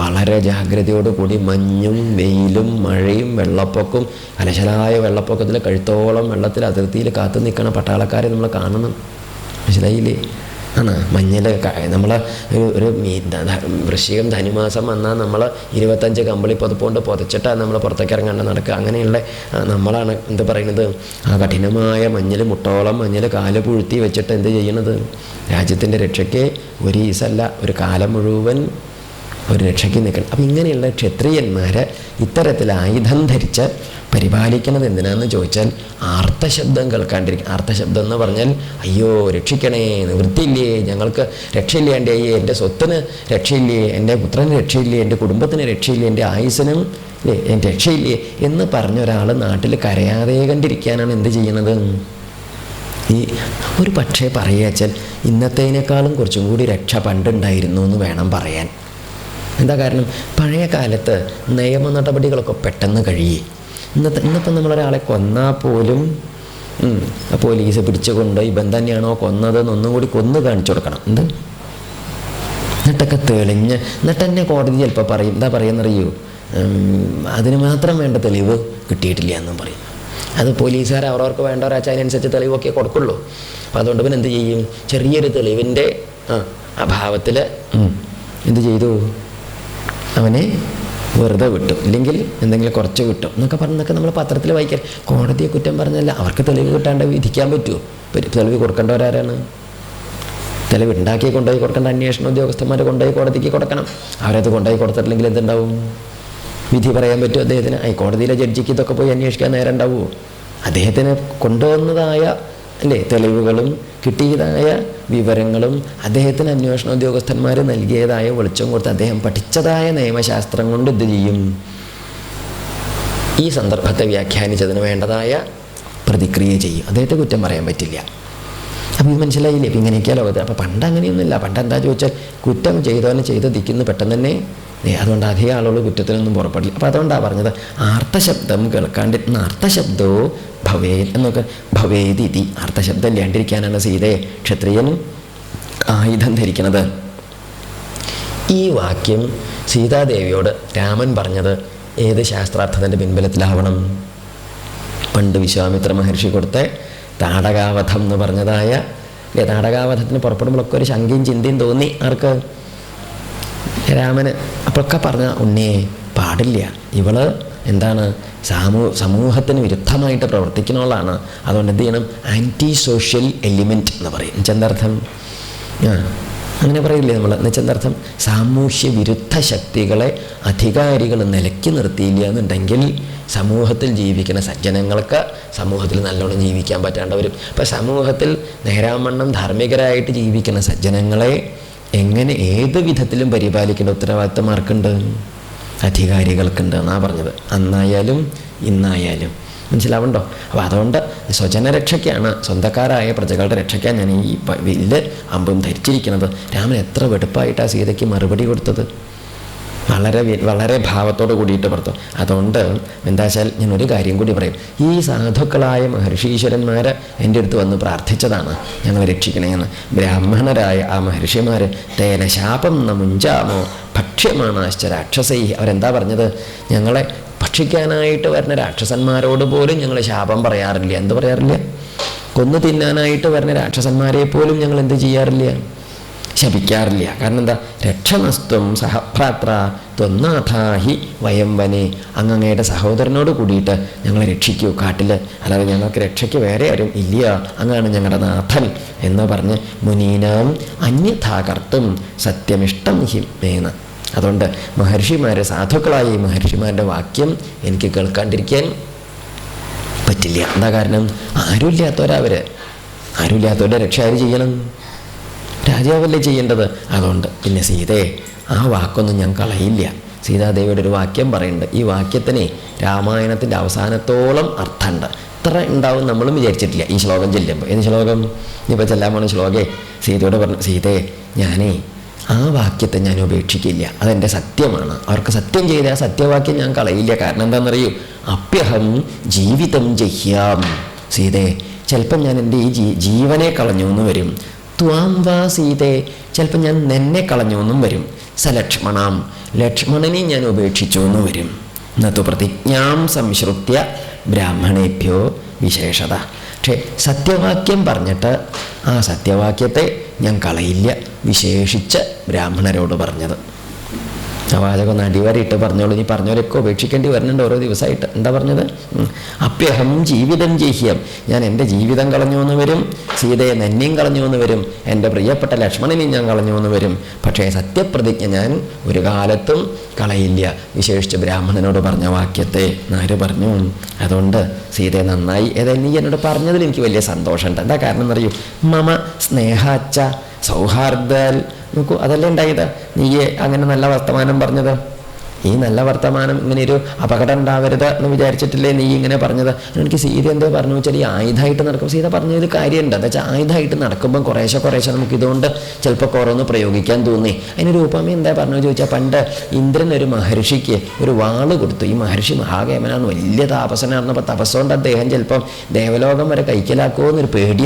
വളരെ ജാഗ്രതയോടുകൂടി മഞ്ഞും വെയിലും മഴയും വെള്ളപ്പൊക്കവും അലശലായ വെള്ളപ്പൊക്കത്തിൽ കഴുത്തോളം വെള്ളത്തിൽ അതിർത്തിയിൽ കാത്തു നിൽക്കുന്ന പട്ടാളക്കാരെ നമ്മൾ കാണണം. മനസ്സിലായില്ലേ? ആണ്. മഞ്ഞൾ നമ്മൾ ഒരു ഒരു വൃശ്ചികം ധനുമാസം വന്നാൽ നമ്മൾ ഇരുപത്തഞ്ച് കമ്പിളി പുതപ്പുകൊണ്ട് പുതച്ചിട്ടാണ് നമ്മൾ പുറത്തേക്ക് ഇറങ്ങാണ്ട് നടക്കുക. അങ്ങനെയുള്ള നമ്മളാണ് എന്ത് പറയുന്നത്? ആ കഠിനമായ മഞ്ഞൾ മുട്ടോളം മഞ്ഞൾ കാൽ പുഴുത്തി വെച്ചിട്ട് എന്ത് ചെയ്യണത്? രാജ്യത്തിന്റെ രക്ഷയ്ക്ക് ഒരു ഈസല്ല ഒരു കാലം മുഴുവൻ ഒരു രക്ഷയ്ക്ക് നിൽക്കണം. അപ്പം ഇങ്ങനെയുള്ള ക്ഷത്രിയന്മാരെ ഇത്തരത്തിൽ ആയുധം ധരിച്ച് പരിപാലിക്കുന്നത് എന്തിനാന്ന് ചോദിച്ചാൽ ആർത്തശബ്ദം കേൾക്കാണ്ടിരിക്കും. ആർത്തശബ്ദം എന്ന് പറഞ്ഞാൽ അയ്യോ രക്ഷിക്കണേ നിവൃത്തിയില്ലേ ഞങ്ങൾക്ക് രക്ഷയില്ലേണ്ടേ എന്റെ സ്വത്തിന് രക്ഷയില്ലേ എന്റെ പുത്രന് രക്ഷയില്ലേ എന്റെ കുടുംബത്തിന് രക്ഷയില്ലേ എന്റെ ആയുസിനും എന്റെ രക്ഷയില്ലേ? എന്ന് പറഞ്ഞ ഒരാൾ നാട്ടിൽ കരയാതെ കണ്ടിരിക്കാനാണ് എന്ത് ചെയ്യുന്നത്? ഈ ഒരു പക്ഷേ പറയുക വെച്ചാൽ ഇന്നത്തേനേക്കാളും കുറച്ചും കൂടി രക്ഷ പണ്ടുണ്ടായിരുന്നു എന്ന് വേണം പറയാൻ. എന്താ കാരണം? പഴയ കാലത്ത് നിയമ നടപടികളൊക്കെ പെട്ടെന്ന് കഴിയേ. ഇന്നത്തെ ഇന്നിപ്പം നമ്മളൊരാളെ കൊന്നാൽ പോലും പോലീസ് പിടിച്ചുകൊണ്ട് ഇവൻ തന്നെയാണോ കൊന്നതെന്ന് ഒന്നും കൂടി കൊന്നു കാണിച്ചു കൊടുക്കണം. എന്ത്? എന്നിട്ടൊക്കെ തെളിഞ്ഞ് എന്നിട്ട് തന്നെ കോടതി ചിലപ്പോൾ പറയും എന്താ പറയുന്നറിയോ? അതിന് മാത്രം വേണ്ട തെളിവ് കിട്ടിയിട്ടില്ല എന്നും പറയും. അത് പോലീസുകാർ അവരവർക്ക് വേണ്ടവരാച്ച അതിനനുസരിച്ച് തെളിവൊക്കെ കൊടുക്കുള്ളൂ. അപ്പോൾ അതുകൊണ്ട് പിന്നെ എന്ത് ചെയ്യും? ചെറിയൊരു തെളിവിന്റെ അഭാവത്തിൽ എന്ത് ചെയ്തു? അവനെ വെറുതെ കിട്ടും ഇല്ലെങ്കിൽ എന്തെങ്കിലും കുറച്ച് കിട്ടും എന്നൊക്കെ പറഞ്ഞൊക്കെ നമ്മൾ പത്രത്തിൽ വായിക്കാൻ കോടതിയെ കുറ്റം പറഞ്ഞല്ല അവർക്ക് തെളിവ് കിട്ടാണ്ട് വിധിക്കാൻ പറ്റുമോ തെളിവ് കൊടുക്കേണ്ടവരാരാണ്? തെളിവ് ഉണ്ടാക്കി കൊണ്ടുപോയി കൊടുക്കേണ്ട അന്വേഷണ ഉദ്യോഗസ്ഥന്മാരെ കൊണ്ടുപോയി കോടതിക്ക് കൊടുക്കണം. അവരത് കൊണ്ടുപോയി കൊടുത്തിട്ടില്ലെങ്കിൽ എന്തുണ്ടാവും? വിധി പറയാൻ പറ്റുമോ അദ്ദേഹത്തിന്? കോടതിയിലെ ജഡ്ജിക്ക് ഇതൊക്കെ പോയി അന്വേഷിക്കാൻ നേരം ഉണ്ടാവുമോ? അദ്ദേഹത്തിന് കൊണ്ടുവന്നതായ അല്ലേ തെളിവുകളും കിട്ടിയതായ വിവരങ്ങളും അദ്ദേഹത്തിന് അന്വേഷണ ഉദ്യോഗസ്ഥന്മാർ നൽകിയതായ വെളിച്ചം കൊടുത്ത് അദ്ദേഹം പഠിച്ചതായ നിയമശാസ്ത്രം കൊണ്ട് ഇത് ചെയ്യും? ഈ സന്ദർഭത്തെ വ്യാഖ്യാനിച്ചതിന് വേണ്ടതായ പ്രതിക്രിയ ചെയ്യും. അദ്ദേഹത്തെ കുറ്റം പറയാൻ പറ്റില്ല. അപ്പോൾ ഇത് മനസ്സിലായില്ലേ? ഇപ്പം ഇങ്ങനെയൊക്കെയാ ലോകത്ത് അപ്പോൾ പണ്ട് അങ്ങനെയൊന്നുമില്ല. പണ്ട് എന്താ ചോദിച്ചാൽ കുറ്റം ചെയ്തവനെ ചെയ്ത് ദിക്കുന്നു പെട്ടെന്ന് തന്നെ. അതുകൊണ്ട് അധികം ആളുകൾ കുറ്റത്തിനൊന്നും പുറപ്പെടില്ല. അപ്പോൾ അതുകൊണ്ടാണ് പറഞ്ഞത് ആർത്തശബ്ദം കേൾക്കാണ്ടിരുന്ന അർത്ഥശബ്ദോ ഭവേ എന്നൊക്കെ ഭവേദിതി അർത്ഥശബ്ദം ഇല്ലാണ്ടിരിക്കാനാണ് സീതയെ ക്ഷത്രിയൻ ആയുധം ധരിക്കുന്നത്. ഈ വാക്യം സീതാദേവിയോട് രാമൻ പറഞ്ഞത് ഏത് ശാസ്ത്രാർത്ഥത്തിന്റെ പിൻബലത്തിലാവണം? പണ്ട് വിശ്വാമിത്ര മഹർഷി കൊടുത്ത താടകാവധം എന്ന് പറഞ്ഞതായ താടകാവധത്തിന് പുറപ്പെടുമ്പോഴൊക്കെ ഒരു ശങ്കയും ചിന്തയും തോന്നി ആർക്ക്? രാമന്. അപ്പോഴൊക്കെ പറഞ്ഞ ഉണ്ണിയെ പാടില്ല. ഇവൾ എന്താണ്? സാമൂ സമൂഹത്തിന് വിരുദ്ധമായിട്ട് പ്രവർത്തിക്കുന്നവളാണ്. അതുകൊണ്ട് എന്ത് ചെയ്യണം? ആന്റി സോഷ്യൽ എലിമെന്റ് എന്ന് പറയും. ചെന്തർത്ഥം ആ അങ്ങനെ പറയില്ലേ നമ്മൾ എന്നുവെച്ചെന്തർത്ഥം സാമൂഹ്യ വിരുദ്ധ ശക്തികളെ അധികാരികൾ നിലയ്ക്ക് നിർത്തിയില്ല എന്നുണ്ടെങ്കിൽ സമൂഹത്തിൽ ജീവിക്കുന്ന സജ്ജനങ്ങൾക്ക് സമൂഹത്തിൽ നല്ലോണം ജീവിക്കാൻ പറ്റാണ്ട് വരും. അപ്പം സമൂഹത്തിൽ നേരാമണ്ണം ധാർമ്മികരായിട്ട് ജീവിക്കുന്ന സജ്ജനങ്ങളെ എങ്ങനെ ഏത് വിധത്തിലും പരിപാലിക്കേണ്ട ഉത്തരവാദിത്തം ആർക്കുണ്ട്? അധികാരികൾക്കുണ്ട് എന്നാ പറഞ്ഞത്. അന്നായാലും ഇന്നായാലും. മനസ്സിലാവുണ്ടോ? അപ്പോൾ അതുകൊണ്ട് സ്വജനരക്ഷയ്ക്കാണ് സ്വന്തക്കാരായ പ്രജകളുടെ രക്ഷയ്ക്കാൻ ഞാൻ ഈ വില്ല് അമ്പും ധരിച്ചിരിക്കുന്നത്. രാമൻ എത്ര വെടുപ്പായിട്ടാണ് സീതയ്ക്ക് മറുപടി കൊടുത്തത്? വളരെ വളരെ ഭാവത്തോട് കൂടിയിട്ട് പുറത്തു. അതുകൊണ്ട് എന്താ വെച്ചാൽ ഞാൻ ഒരു കാര്യം കൂടി പറയും. ഈ സാധുക്കളായ മഹർഷീശ്വരന്മാർ എന്റെ അടുത്ത് വന്ന് പ്രാർത്ഥിച്ചതാണ്. ഞങ്ങളെ രക്ഷിക്കണേന്ന് ബ്രാഹ്മണരായ ആ മഹർഷിമാർ തേന ശാപം ന മുഞ്ചാമോ? ഭക്ഷ്യമാണാശ്ച രാക്ഷസൈ. അവരെന്താ പറഞ്ഞത്? ഞങ്ങളെ ഭക്ഷിക്കാനായിട്ട് വരുന്ന രാക്ഷസന്മാരോട് പോലും ഞങ്ങൾ ശാപം പറയാറില്ല. എന്ത് പറയാറില്ല? കൊന്നു തിന്നാനായിട്ട് വരുന്ന രാക്ഷസന്മാരെ പോലും ഞങ്ങൾ എന്ത് ചെയ്യാറില്ല? ശപിക്കാറില്ല കാരണം എന്താ? രക്ഷനസ്തും സഹഭ്രാത്ര ത്വന്നാഥാഹി വയം വനെ. അങ്ങങ്ങയുടെ സഹോദരനോട് കൂടിയിട്ട് ഞങ്ങളെ രക്ഷിക്കൂ. കാട്ടിൽ അല്ലാതെ ഞങ്ങൾക്ക് രക്ഷയ്ക്ക് വേറെ ആരും ഇല്ല. അങ്ങാണ് ഞങ്ങളുടെ നാഥൻ എന്ന് പറഞ്ഞ് മുനീനാം അന്യഥാകർത്തും സത്യമിഷ്ടം ഹിമേന അതുകൊണ്ട് മഹർഷിമാരെ സാധുക്കളായ മഹർഷിമാരുടെ വാക്യം എനിക്ക് കേൾക്കാണ്ടിരിക്കാൻ പറ്റില്ല. എന്താ കാരണം? ആരുമില്ലാത്തവരവർ ആരുമില്ലാത്തവരുടെ രക്ഷ ആര് ചെയ്യണം? രാജാവല്ലേ ചെയ്യേണ്ടത്? അതുകൊണ്ട് പിന്നെ സീതയെ ആ വാക്കൊന്നും ഞാൻ കളയില്ല. സീതാദേവിയുടെ ഒരു വാക്യം പറയുന്നുണ്ട്. ഈ വാക്യത്തിന് രാമായണത്തിന്റെ അവസാനത്തോളം അർത്ഥമുണ്ട്. ഇത്ര ഉണ്ടാവും നമ്മളും വിചാരിച്ചിട്ടില്ല. ഈ ശ്ലോകം ചെല്ലുമ്പോൾ ഏത് ശ്ലോകം? ഇനിയിപ്പോൾ ചെല്ലാമാണ് ശ്ലോകേ. സീതയോട് പറഞ്ഞു സീതയെ ഞാനേ ആ വാക്യത്തെ ഞാൻ ഉപേക്ഷിക്കില്ല. അതെന്റെ സത്യമാണ്. അവർക്ക് സത്യം ചെയ്ത ആ സത്യവാക്യം ഞാൻ കളയില്ല. കാരണം എന്താണെന്നറിയൂ? അപ്യഹം ജീവിതം ജഹ്യാം. സീതയെ ചിലപ്പം ഞാൻ എന്റെ ഈ ജീവനെ കളഞ്ഞു എന്ന് വരും. ത്വാം വാ സീതേ. ചിലപ്പോൾ ഞാൻ നിന്നെ കളഞ്ഞു എന്നും വരും. ലക്ഷ്മണാം ലക്ഷ്മണനെ ഞാൻ ഉപേക്ഷിച്ചു എന്ന് വരും. എന്നത്തു പ്രതിജ്ഞാം സംശ്രുത്യ ബ്രാഹ്മണേഭ്യോ വിശേഷത. പക്ഷേ സത്യവാക്യം പറഞ്ഞിട്ട് ആ സത്യവാക്യത്തെ ഞാൻ കളയില്ല വിശേഷിച്ച് ബ്രാഹ്മണരോട് പറഞ്ഞത്. ആ അതൊക്കെ ഒന്ന് അടിവരയിട്ട് പറഞ്ഞോളൂ. നീ പറഞ്ഞവരൊക്കെ ഉപേക്ഷിക്കേണ്ടി വരുന്നുണ്ട് ഓരോ ദിവസമായിട്ട്. എന്താ പറഞ്ഞത്. അപ്യഹം ജീവിതം ജയ്ഹ്യം. ഞാൻ എന്റെ ജീവിതം കളഞ്ഞു എന്ന് വരും. സീതയെ നന്യം കളഞ്ഞു എന്ന് വരും. എന്റെ പ്രിയപ്പെട്ട ലക്ഷ്മണനെയും ഞാൻ കളഞ്ഞു എന്ന് വരും. പക്ഷേ സത്യപ്രതിജ്ഞ ഞാൻ ഒരു കാലത്തും കളയില്ല. വിശേഷിച്ച് ബ്രാഹ്മണനോട് പറഞ്ഞ വാക്യത്തെ നാര് പറഞ്ഞു. അതുകൊണ്ട് സീതയെ നന്നായി. ഏതായാലും നീ എന്നോട് പറഞ്ഞതിൽ എനിക്ക് വലിയ സന്തോഷമുണ്ട്. എന്താ കാരണം എന്നറിയൂ? മമ സ്നേഹാച്ച സൗഹാർദ്ദാൽ നോക്കൂ അതല്ലേ ഉണ്ടായത്? നീയെ അങ്ങനെ നല്ല വർത്തമാനം പറഞ്ഞത്. ഈ നല്ല വർത്തമാനം ഇങ്ങനെ ഒരു അപകടം ഉണ്ടാവരുത് എന്ന് വിചാരിച്ചിട്ടില്ലേ നീ ഇങ്ങനെ പറഞ്ഞത്? എനിക്ക് സീത എന്തോ പറഞ്ഞു. വെച്ചാൽ ഈ ആയുധമായിട്ട് നടക്കും സീത പറഞ്ഞൊരു കാര്യമുണ്ട്. എന്താ വെച്ചാൽ ആയുധമായിട്ട് നടക്കുമ്പോൾ കുറേശ്ശെ കുറേശ്ശെ നമുക്ക് ഇതുകൊണ്ട് ചിലപ്പോൾ കുറവൊന്ന് പ്രയോഗിക്കാൻ തോന്നി. അതിനൊരു ഉപമ എന്താ പറഞ്ഞു ചോദിച്ചാൽ പണ്ട് ഇന്ദ്രൻ ഒരു മഹർഷിക്ക് ഒരു വാൾ കൊടുത്തു. ഈ മഹർഷി മഹാകേമനാണ് വലിയ താപസനാണെന്നപ്പോൾ തപസ്സുകൊണ്ട് അദ്ദേഹം ചിലപ്പം ദേവലോകം വരെ കൈക്കലാക്കുമോ എന്നൊരു പേടി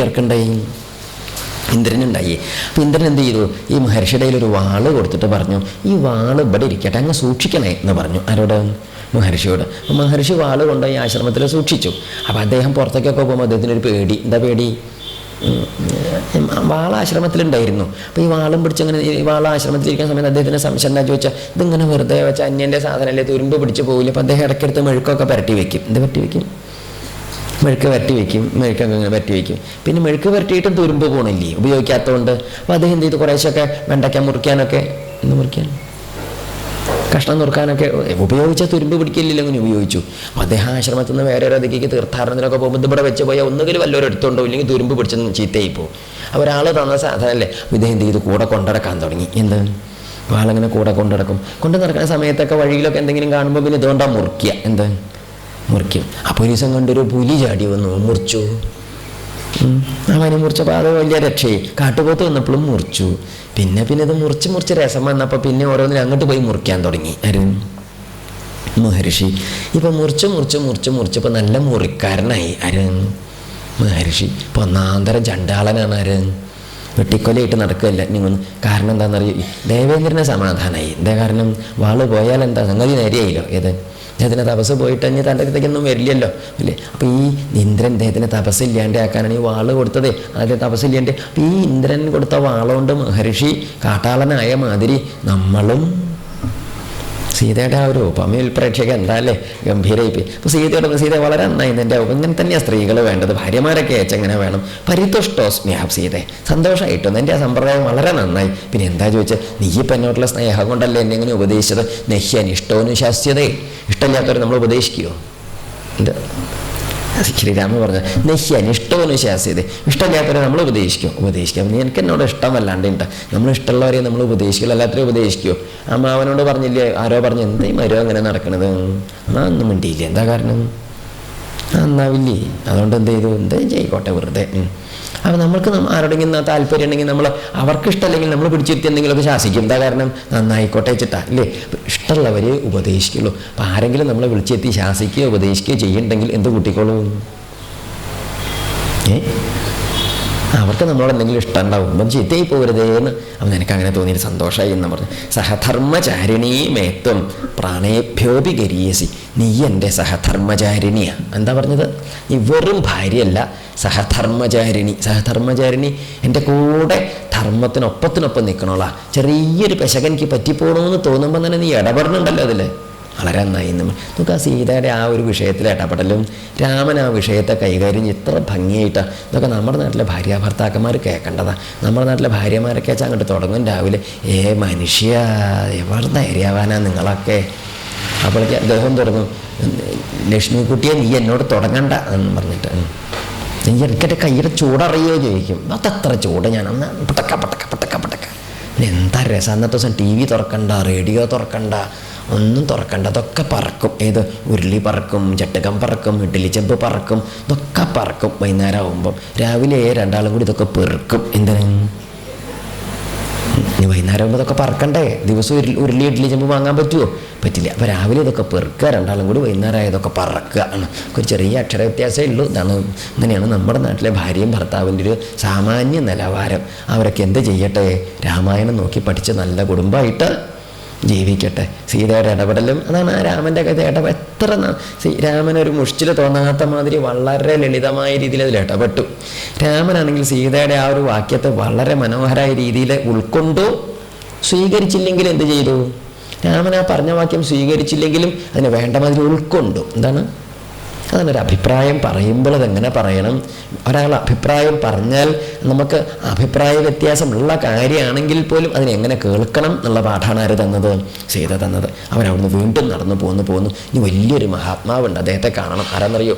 ഇന്ദ്രനുണ്ടായി. അപ്പം ഇന്ദ്രൻ എന്ത് ചെയ്തു? ഈ മഹർഷിയുടെ ഒരു വാൾ കൊടുത്തിട്ട് പറഞ്ഞു ഈ വാൾ ഇവിടെ ഇരിക്കട്ടെ അങ്ങ് സൂക്ഷിക്കണേ എന്ന് പറഞ്ഞു. ആരോട്? മഹർഷിയോട്. അപ്പം മഹർഷി വാൾ കൊണ്ടുപോയി ആശ്രമത്തിൽ സൂക്ഷിച്ചു. അപ്പം അദ്ദേഹം പുറത്തേക്കൊക്കെ പോകുമ്പോൾ അദ്ദേഹത്തിന് ഒരു പേടി. എന്താ പേടി? വാളാശ്രമത്തിലുണ്ടായിരുന്നു വാള ആശ്രമത്തിലുണ്ടായിരുന്നു അപ്പോൾ ഈ വാളും പിടിച്ചങ്ങനെ ഈ വാള ആശ്രമത്തിലിരിക്കുന്ന സമയത്ത് അദ്ദേഹത്തിന് സംശയം എന്താ ചോദിച്ചാൽ ഇതിങ്ങനെ വെറുതെ വെച്ച അന്യന്റെ സാധനമല്ലേ തുരുമ്പ് പിടിച്ച് പോകില്ല അപ്പോൾ അദ്ദേഹം ഇടയ്ക്കെടുത്ത് മെഴുക്കൊക്കെ പരട്ടി വെക്കും. എന്താ പരട്ടി വെക്കും? മെഴുക്ക് വരട്ടി വയ്ക്കും മെഴുക്ക് അങ്ങനെ വരട്ടി വയ്ക്കും പിന്നെ മെഴുക്ക് വരട്ടിയിട്ടും തുരുമ്പ് പോണില്ലേ? ഉപയോഗിക്കാത്തതുകൊണ്ട്. അപ്പോൾ അദ്ദേഹം എന്ത് ചെയ്തു? കുറേശ്ശൊക്കെ വെണ്ടയ്ക്ക മുറിക്കാനൊക്കെ എന്ത് മുറിക്കാൻ? കഷ്ണം നുറുക്കാനൊക്കെ ഉപയോഗിച്ച തുരുമ്പ് പിടിക്കില്ലല്ലോ അങ്ങനെ ഉപയോഗിച്ചു. അദ്ദേഹം ആശ്രമത്തിൽ നിന്ന് വേറെ ഒരു അതിലേക്ക് തീർത്ഥാടനത്തിനൊക്കെ പോകുമ്പോൾ ഇവിടെ വെച്ച് പോയാൽ ഒന്നുകിൽ വല്ലവരും എടുത്തുണ്ടോ ഇല്ലെങ്കിൽ തുരുമ്പ് പിടിച്ചെന്ന് ചീത്തയായി പോകും അപ്പോൾ ഒരാൾ തന്ന സാധനമല്ലേ ഇദ്ദേഹം ചെയ്തു? കൂടെ കൊണ്ടടക്കാൻ തുടങ്ങി. എന്ത്? അപ്പോൾ ആളങ്ങനെ കൂടെ കൊണ്ടടക്കും. കൊണ്ട് നടക്കുന്ന സമയത്തൊക്കെ വഴിയിലൊക്കെ എന്തെങ്കിലും കാണുമ്പോൾ പിന്നെ ഇതുകൊണ്ടാണ് മുറിക്കുക. എന്ത്? മുറിക്കും. അപ്പോൾ ഒരു ദിവസം കണ്ടൊരു പുലി ചാടി വന്നു. മുറിച്ചു. അവന് മുറിച്ചപ്പോൾ അത് വലിയ രക്ഷയായി. കാട്ടുപോത്ത് വന്നപ്പോഴും മുറിച്ചു. പിന്നെ പിന്നെ ഇത് മുറിച്ച് മുറിച്ച് രസം വന്നപ്പോൾ പിന്നെ ഓരോന്നിനും അങ്ങോട്ട് പോയി മുറിക്കാൻ തുടങ്ങി. അരു മഹർഷി. ഇപ്പം മുറിച്ച് മുറിച്ച് മുറിച്ച് മുറിച്ചപ്പോൾ നല്ല മുറിക്കാരനായി അരു മഹർഷി. ഇപ്പം ഒന്നാന്തരം ചണ്ടാളനാണ് അരു വെട്ടിക്കൊലയിട്ട് നടക്കുകയല്ല. നിങ്ങൾ കാരണം എന്താണെന്നറിയോ? ദേവേന്ദ്രനെ സമാധാനമായി എന്താ കാരണം? വാൾ പോയാൽ എന്താ? സംഗതി നേരെയായില്ലോ. ഏത്? അദ്ദേഹത്തിന് തപസ് പോയിട്ട് ഇനി തന്റെ അടുത്തേക്കൊന്നും വരില്ലല്ലോ അല്ലേ? അപ്പോൾ ഈ ഇന്ദ്രൻ അദ്ദേഹത്തിന് തപസ്സില്ലാണ്ട് ആക്കാനാണ് ഈ വാൾ കൊടുത്തത്. ആദ്യം തപസ്സില്ലാണ്ട് അപ്പോൾ ഈ ഇന്ദ്രൻ കൊടുത്ത വാളുകൊണ്ട് മഹർഷി കാട്ടാളനായ മാതിരി നമ്മളും സീതയുടെ ആ ഒരു ഉപമയിൽ പ്രേക്ഷക എന്താ അല്ലേ? ഗംഭീരയിപ്പി അപ്പോൾ സീതയുടെ സീത വളരെ നന്നായി എന്റെ ഇങ്ങനെ തന്നെയാണ് സ്ത്രീകൾ വേണ്ടത്. ഭാര്യമാരൊക്കെ അയച്ചെങ്ങനെ വേണം? പരിതുഷ്ടോസ്മ്യാം സീതെ സന്തോഷമായിട്ടും. എന്റെ ആ സമ്പ്രദായം വളരെ നന്നായി. പിന്നെ എന്താ ചോദിച്ചാൽ നീ ഇപ്പം എന്നോട്ടുള്ള സ്നേഹം കൊണ്ടല്ലേ എന്നെ ഇങ്ങനെ ഉപദേശിച്ചത്? നഹ്യൻ ഇഷ്ടോനുശാസ്യതേ ഇഷ്ടമില്ലാത്തവർ നമ്മൾ ഉപദേശിക്കുമോ എന്താ? ശ്രീരാമൻ പറഞ്ഞ ഇഷ്ടമൊന്നും ശാസ്യത ഇഷ്ടമില്ലാത്തവരെ നമ്മൾ ഉപദേശിക്കും. ഉപദേശിക്കാം? നീ എനിക്ക് എന്നോട് ഇഷ്ടമല്ലാണ്ട് ഉണ്ട് നമ്മൾ ഇഷ്ടമുള്ളവരെ നമ്മൾ ഉപദേശിക്കില്ല അല്ലാത്തവരെ ഉപദേശിക്കുമോ അമ്മാവനോട് പറഞ്ഞില്ലേ? ആരോ പറഞ്ഞു എന്തേ മരോ അങ്ങനെ നടക്കണത്? എന്നാ ഒന്നും മിണ്ടിയില്ല? എന്താ കാരണം? നന്നാവില്ലേ അതുകൊണ്ട് എന്ത് ചെയ്തു? എന്താ ചെയ്യിക്കോട്ടെ വെറുതെ. അപ്പോൾ നമ്മൾക്ക് നമ്മ- ആരോടെങ്കിലും താല്പര്യം ഉണ്ടെങ്കിൽ നമ്മൾ അവർക്ക് ഇഷ്ടമല്ലെങ്കിൽ നമ്മൾ പിടിച്ചിരുത്തി എന്തെങ്കിലുമൊക്കെ ശാസിക്കും. എന്താ കാരണം? നന്നായിക്കോട്ടെ ചിട്ടാ. അപ്പൊ ഇഷ്ടമുള്ളവരെ ഉപദേശിക്കുള്ളൂ. അപ്പോൾ ആരെങ്കിലും നമ്മളെ വിളിച്ചെത്തി ശാസിക്കുകയോ ഉപദേശിക്കുകയോ ചെയ്യണ്ടെങ്കിൽ എന്ത് കൂട്ടിക്കോളൂ? ഏ? അവർക്ക് നമ്മളോട് എന്തെങ്കിലും ഇഷ്ടം ഉണ്ടാവും അപ്പം ചീത്തയായി പോകരുതേ എന്ന്. അവൻ എനിക്ക് അങ്ങനെ തോന്നിയൊരു സന്തോഷമായി എന്ന് പറഞ്ഞു. സഹധർമ്മചാരിണീ മേത്വം പ്രാണേഭ്യോപി ഗരീയസി നീ എന്റെ സഹധർമ്മചാരിണിയാ. എന്താ പറഞ്ഞത്? നീ വെറും ഭാര്യയല്ല. സഹധർമ്മചാരിണി. സഹധർമ്മചാരിണി എന്റെ കൂടെ ധർമ്മത്തിനൊപ്പത്തിനൊപ്പം നിൽക്കണോളാ. ചെറിയൊരു പെശകനിക്ക് പറ്റിപ്പോണമെന്ന് തോന്നുമ്പോൾ തന്നെ നീ ഇടപെടണുണ്ടല്ലോ അതിൽ വളരെ നന്നായി. നമുക്ക് ആ സീതയുടെ ആ ഒരു വിഷയത്തിൽ ഇടപെടലും രാമൻ ആ വിഷയത്തെ കൈകാര്യം ഇത്ര ഭംഗിയായിട്ടാണ് ഇതൊക്കെ നമ്മുടെ നാട്ടിലെ ഭാര്യ ഭർത്താക്കന്മാർ കേൾക്കേണ്ടതാണ് നമ്മുടെ നാട്ടിലെ ഭാര്യമാരൊക്കെ വെച്ചാൽ അങ്ങോട്ട് തുടങ്ങും രാവിലെ. ഏ മനുഷ്യ എവിടെ നേരെയാവാനാ നിങ്ങളൊക്കെ. അപ്പോഴേക്ക് അദ്ദേഹം തുടങ്ങും. ലക്ഷ്മിക്കുട്ടിയെ നീ എന്നോട് തുടങ്ങണ്ട എന്ന് പറഞ്ഞിട്ട്. നീ എനിക്കെന്റെ കയ്യുടെ ചൂടറിയോ ചോദിക്കും. അതത്ര ചൂട് ഞാൻ അന്ന് പട്ടക്ക പട്ടക്ക പട്ടക്ക പട്ടക്ക എന്താ രസം? അന്നത്തെ ദിവസം ടി വി തുറക്കണ്ട റേഡിയോ തുറക്കണ്ട. ഒന്നും തുറക്കണ്ട. അതൊക്കെ പറക്കും. ഏത് ഉരുളി പറക്കും ചട്ടുകം പറക്കും ഇഡ്ഡലി ചെമ്പ് പറക്കും ഇതൊക്കെ പറക്കും വൈകുന്നേരം ആകുമ്പം രാവിലെ രണ്ടാളും കൂടി ഇതൊക്കെ പെറുക്കും. എന്തിനാ? ഇനി വൈകുന്നേരം ആകുമ്പോൾ ഇതൊക്കെ പറക്കണ്ടേ? ദിവസം ഉരുളി ഉരുളി ഇഡ്ഡലി ചെമ്പ് വാങ്ങാൻ പറ്റുമോ പറ്റില്ല. അപ്പോൾ രാവിലെ ഇതൊക്കെ പെറുക്കുക. രണ്ടാളും കൂടി വൈകുന്നേരം ആയതൊക്കെ പറക്കുക. ആണ്. ഒരു ചെറിയ അക്ഷര വ്യത്യാസമേ ഉള്ളൂ. ഇതാണ് ഇങ്ങനെയാണ് നമ്മുടെ നാട്ടിലെ ഭാര്യയും ഭർത്താവിന്റെ ഒരു സാമാന്യ നിലവാരം. അവരൊക്കെ എന്ത് ചെയ്യട്ടെ? രാമായണം നോക്കി പഠിച്ച് നല്ല കുടുംബമായിട്ട് ജീവിക്കട്ടെ. സീതയുടെ ഇടപെടലും. അതാണ് ആ രാമന്റെ കഥ ഇടപെ എത്ര രാമനൊരു മുഷ്ടിൽ തോന്നാത്ത മാതിരി വളരെ ലളിതമായ രീതിയിൽ അതിൽ ഇടപെട്ടു. രാമനാണെങ്കിൽ സീതയുടെ ആ ഒരു വാക്യത്തെ വളരെ മനോഹരമായ രീതിയിൽ ഉൾക്കൊണ്ടു സ്വീകരിച്ചില്ലെങ്കിൽ എന്ത് ചെയ്തു? രാമൻ ആ പറഞ്ഞ വാക്യം സ്വീകരിച്ചില്ലെങ്കിലും അതിനെ വേണ്ട മാതിരി ഉൾക്കൊണ്ടു. എന്താണ്? അതാണ് ഒരു അഭിപ്രായം പറയുമ്പോൾ അതെങ്ങനെ പറയണം? ഒരാൾ അഭിപ്രായം പറഞ്ഞാൽ നമുക്ക് അഭിപ്രായ വ്യത്യാസമുള്ള കാര്യമാണെങ്കിൽ പോലും അതിനെങ്ങനെ കേൾക്കണം എന്നുള്ള പാഠമാണ് ആര് തന്നത്? സീത തന്നത്. അവരവിടുന്ന് വീണ്ടും നടന്നു പോന്നു പോന്നു. ഇനി വലിയൊരു മഹാത്മാവുണ്ട്. അദ്ദേഹത്തെ കാണണം. ആരാന്നറിയോ?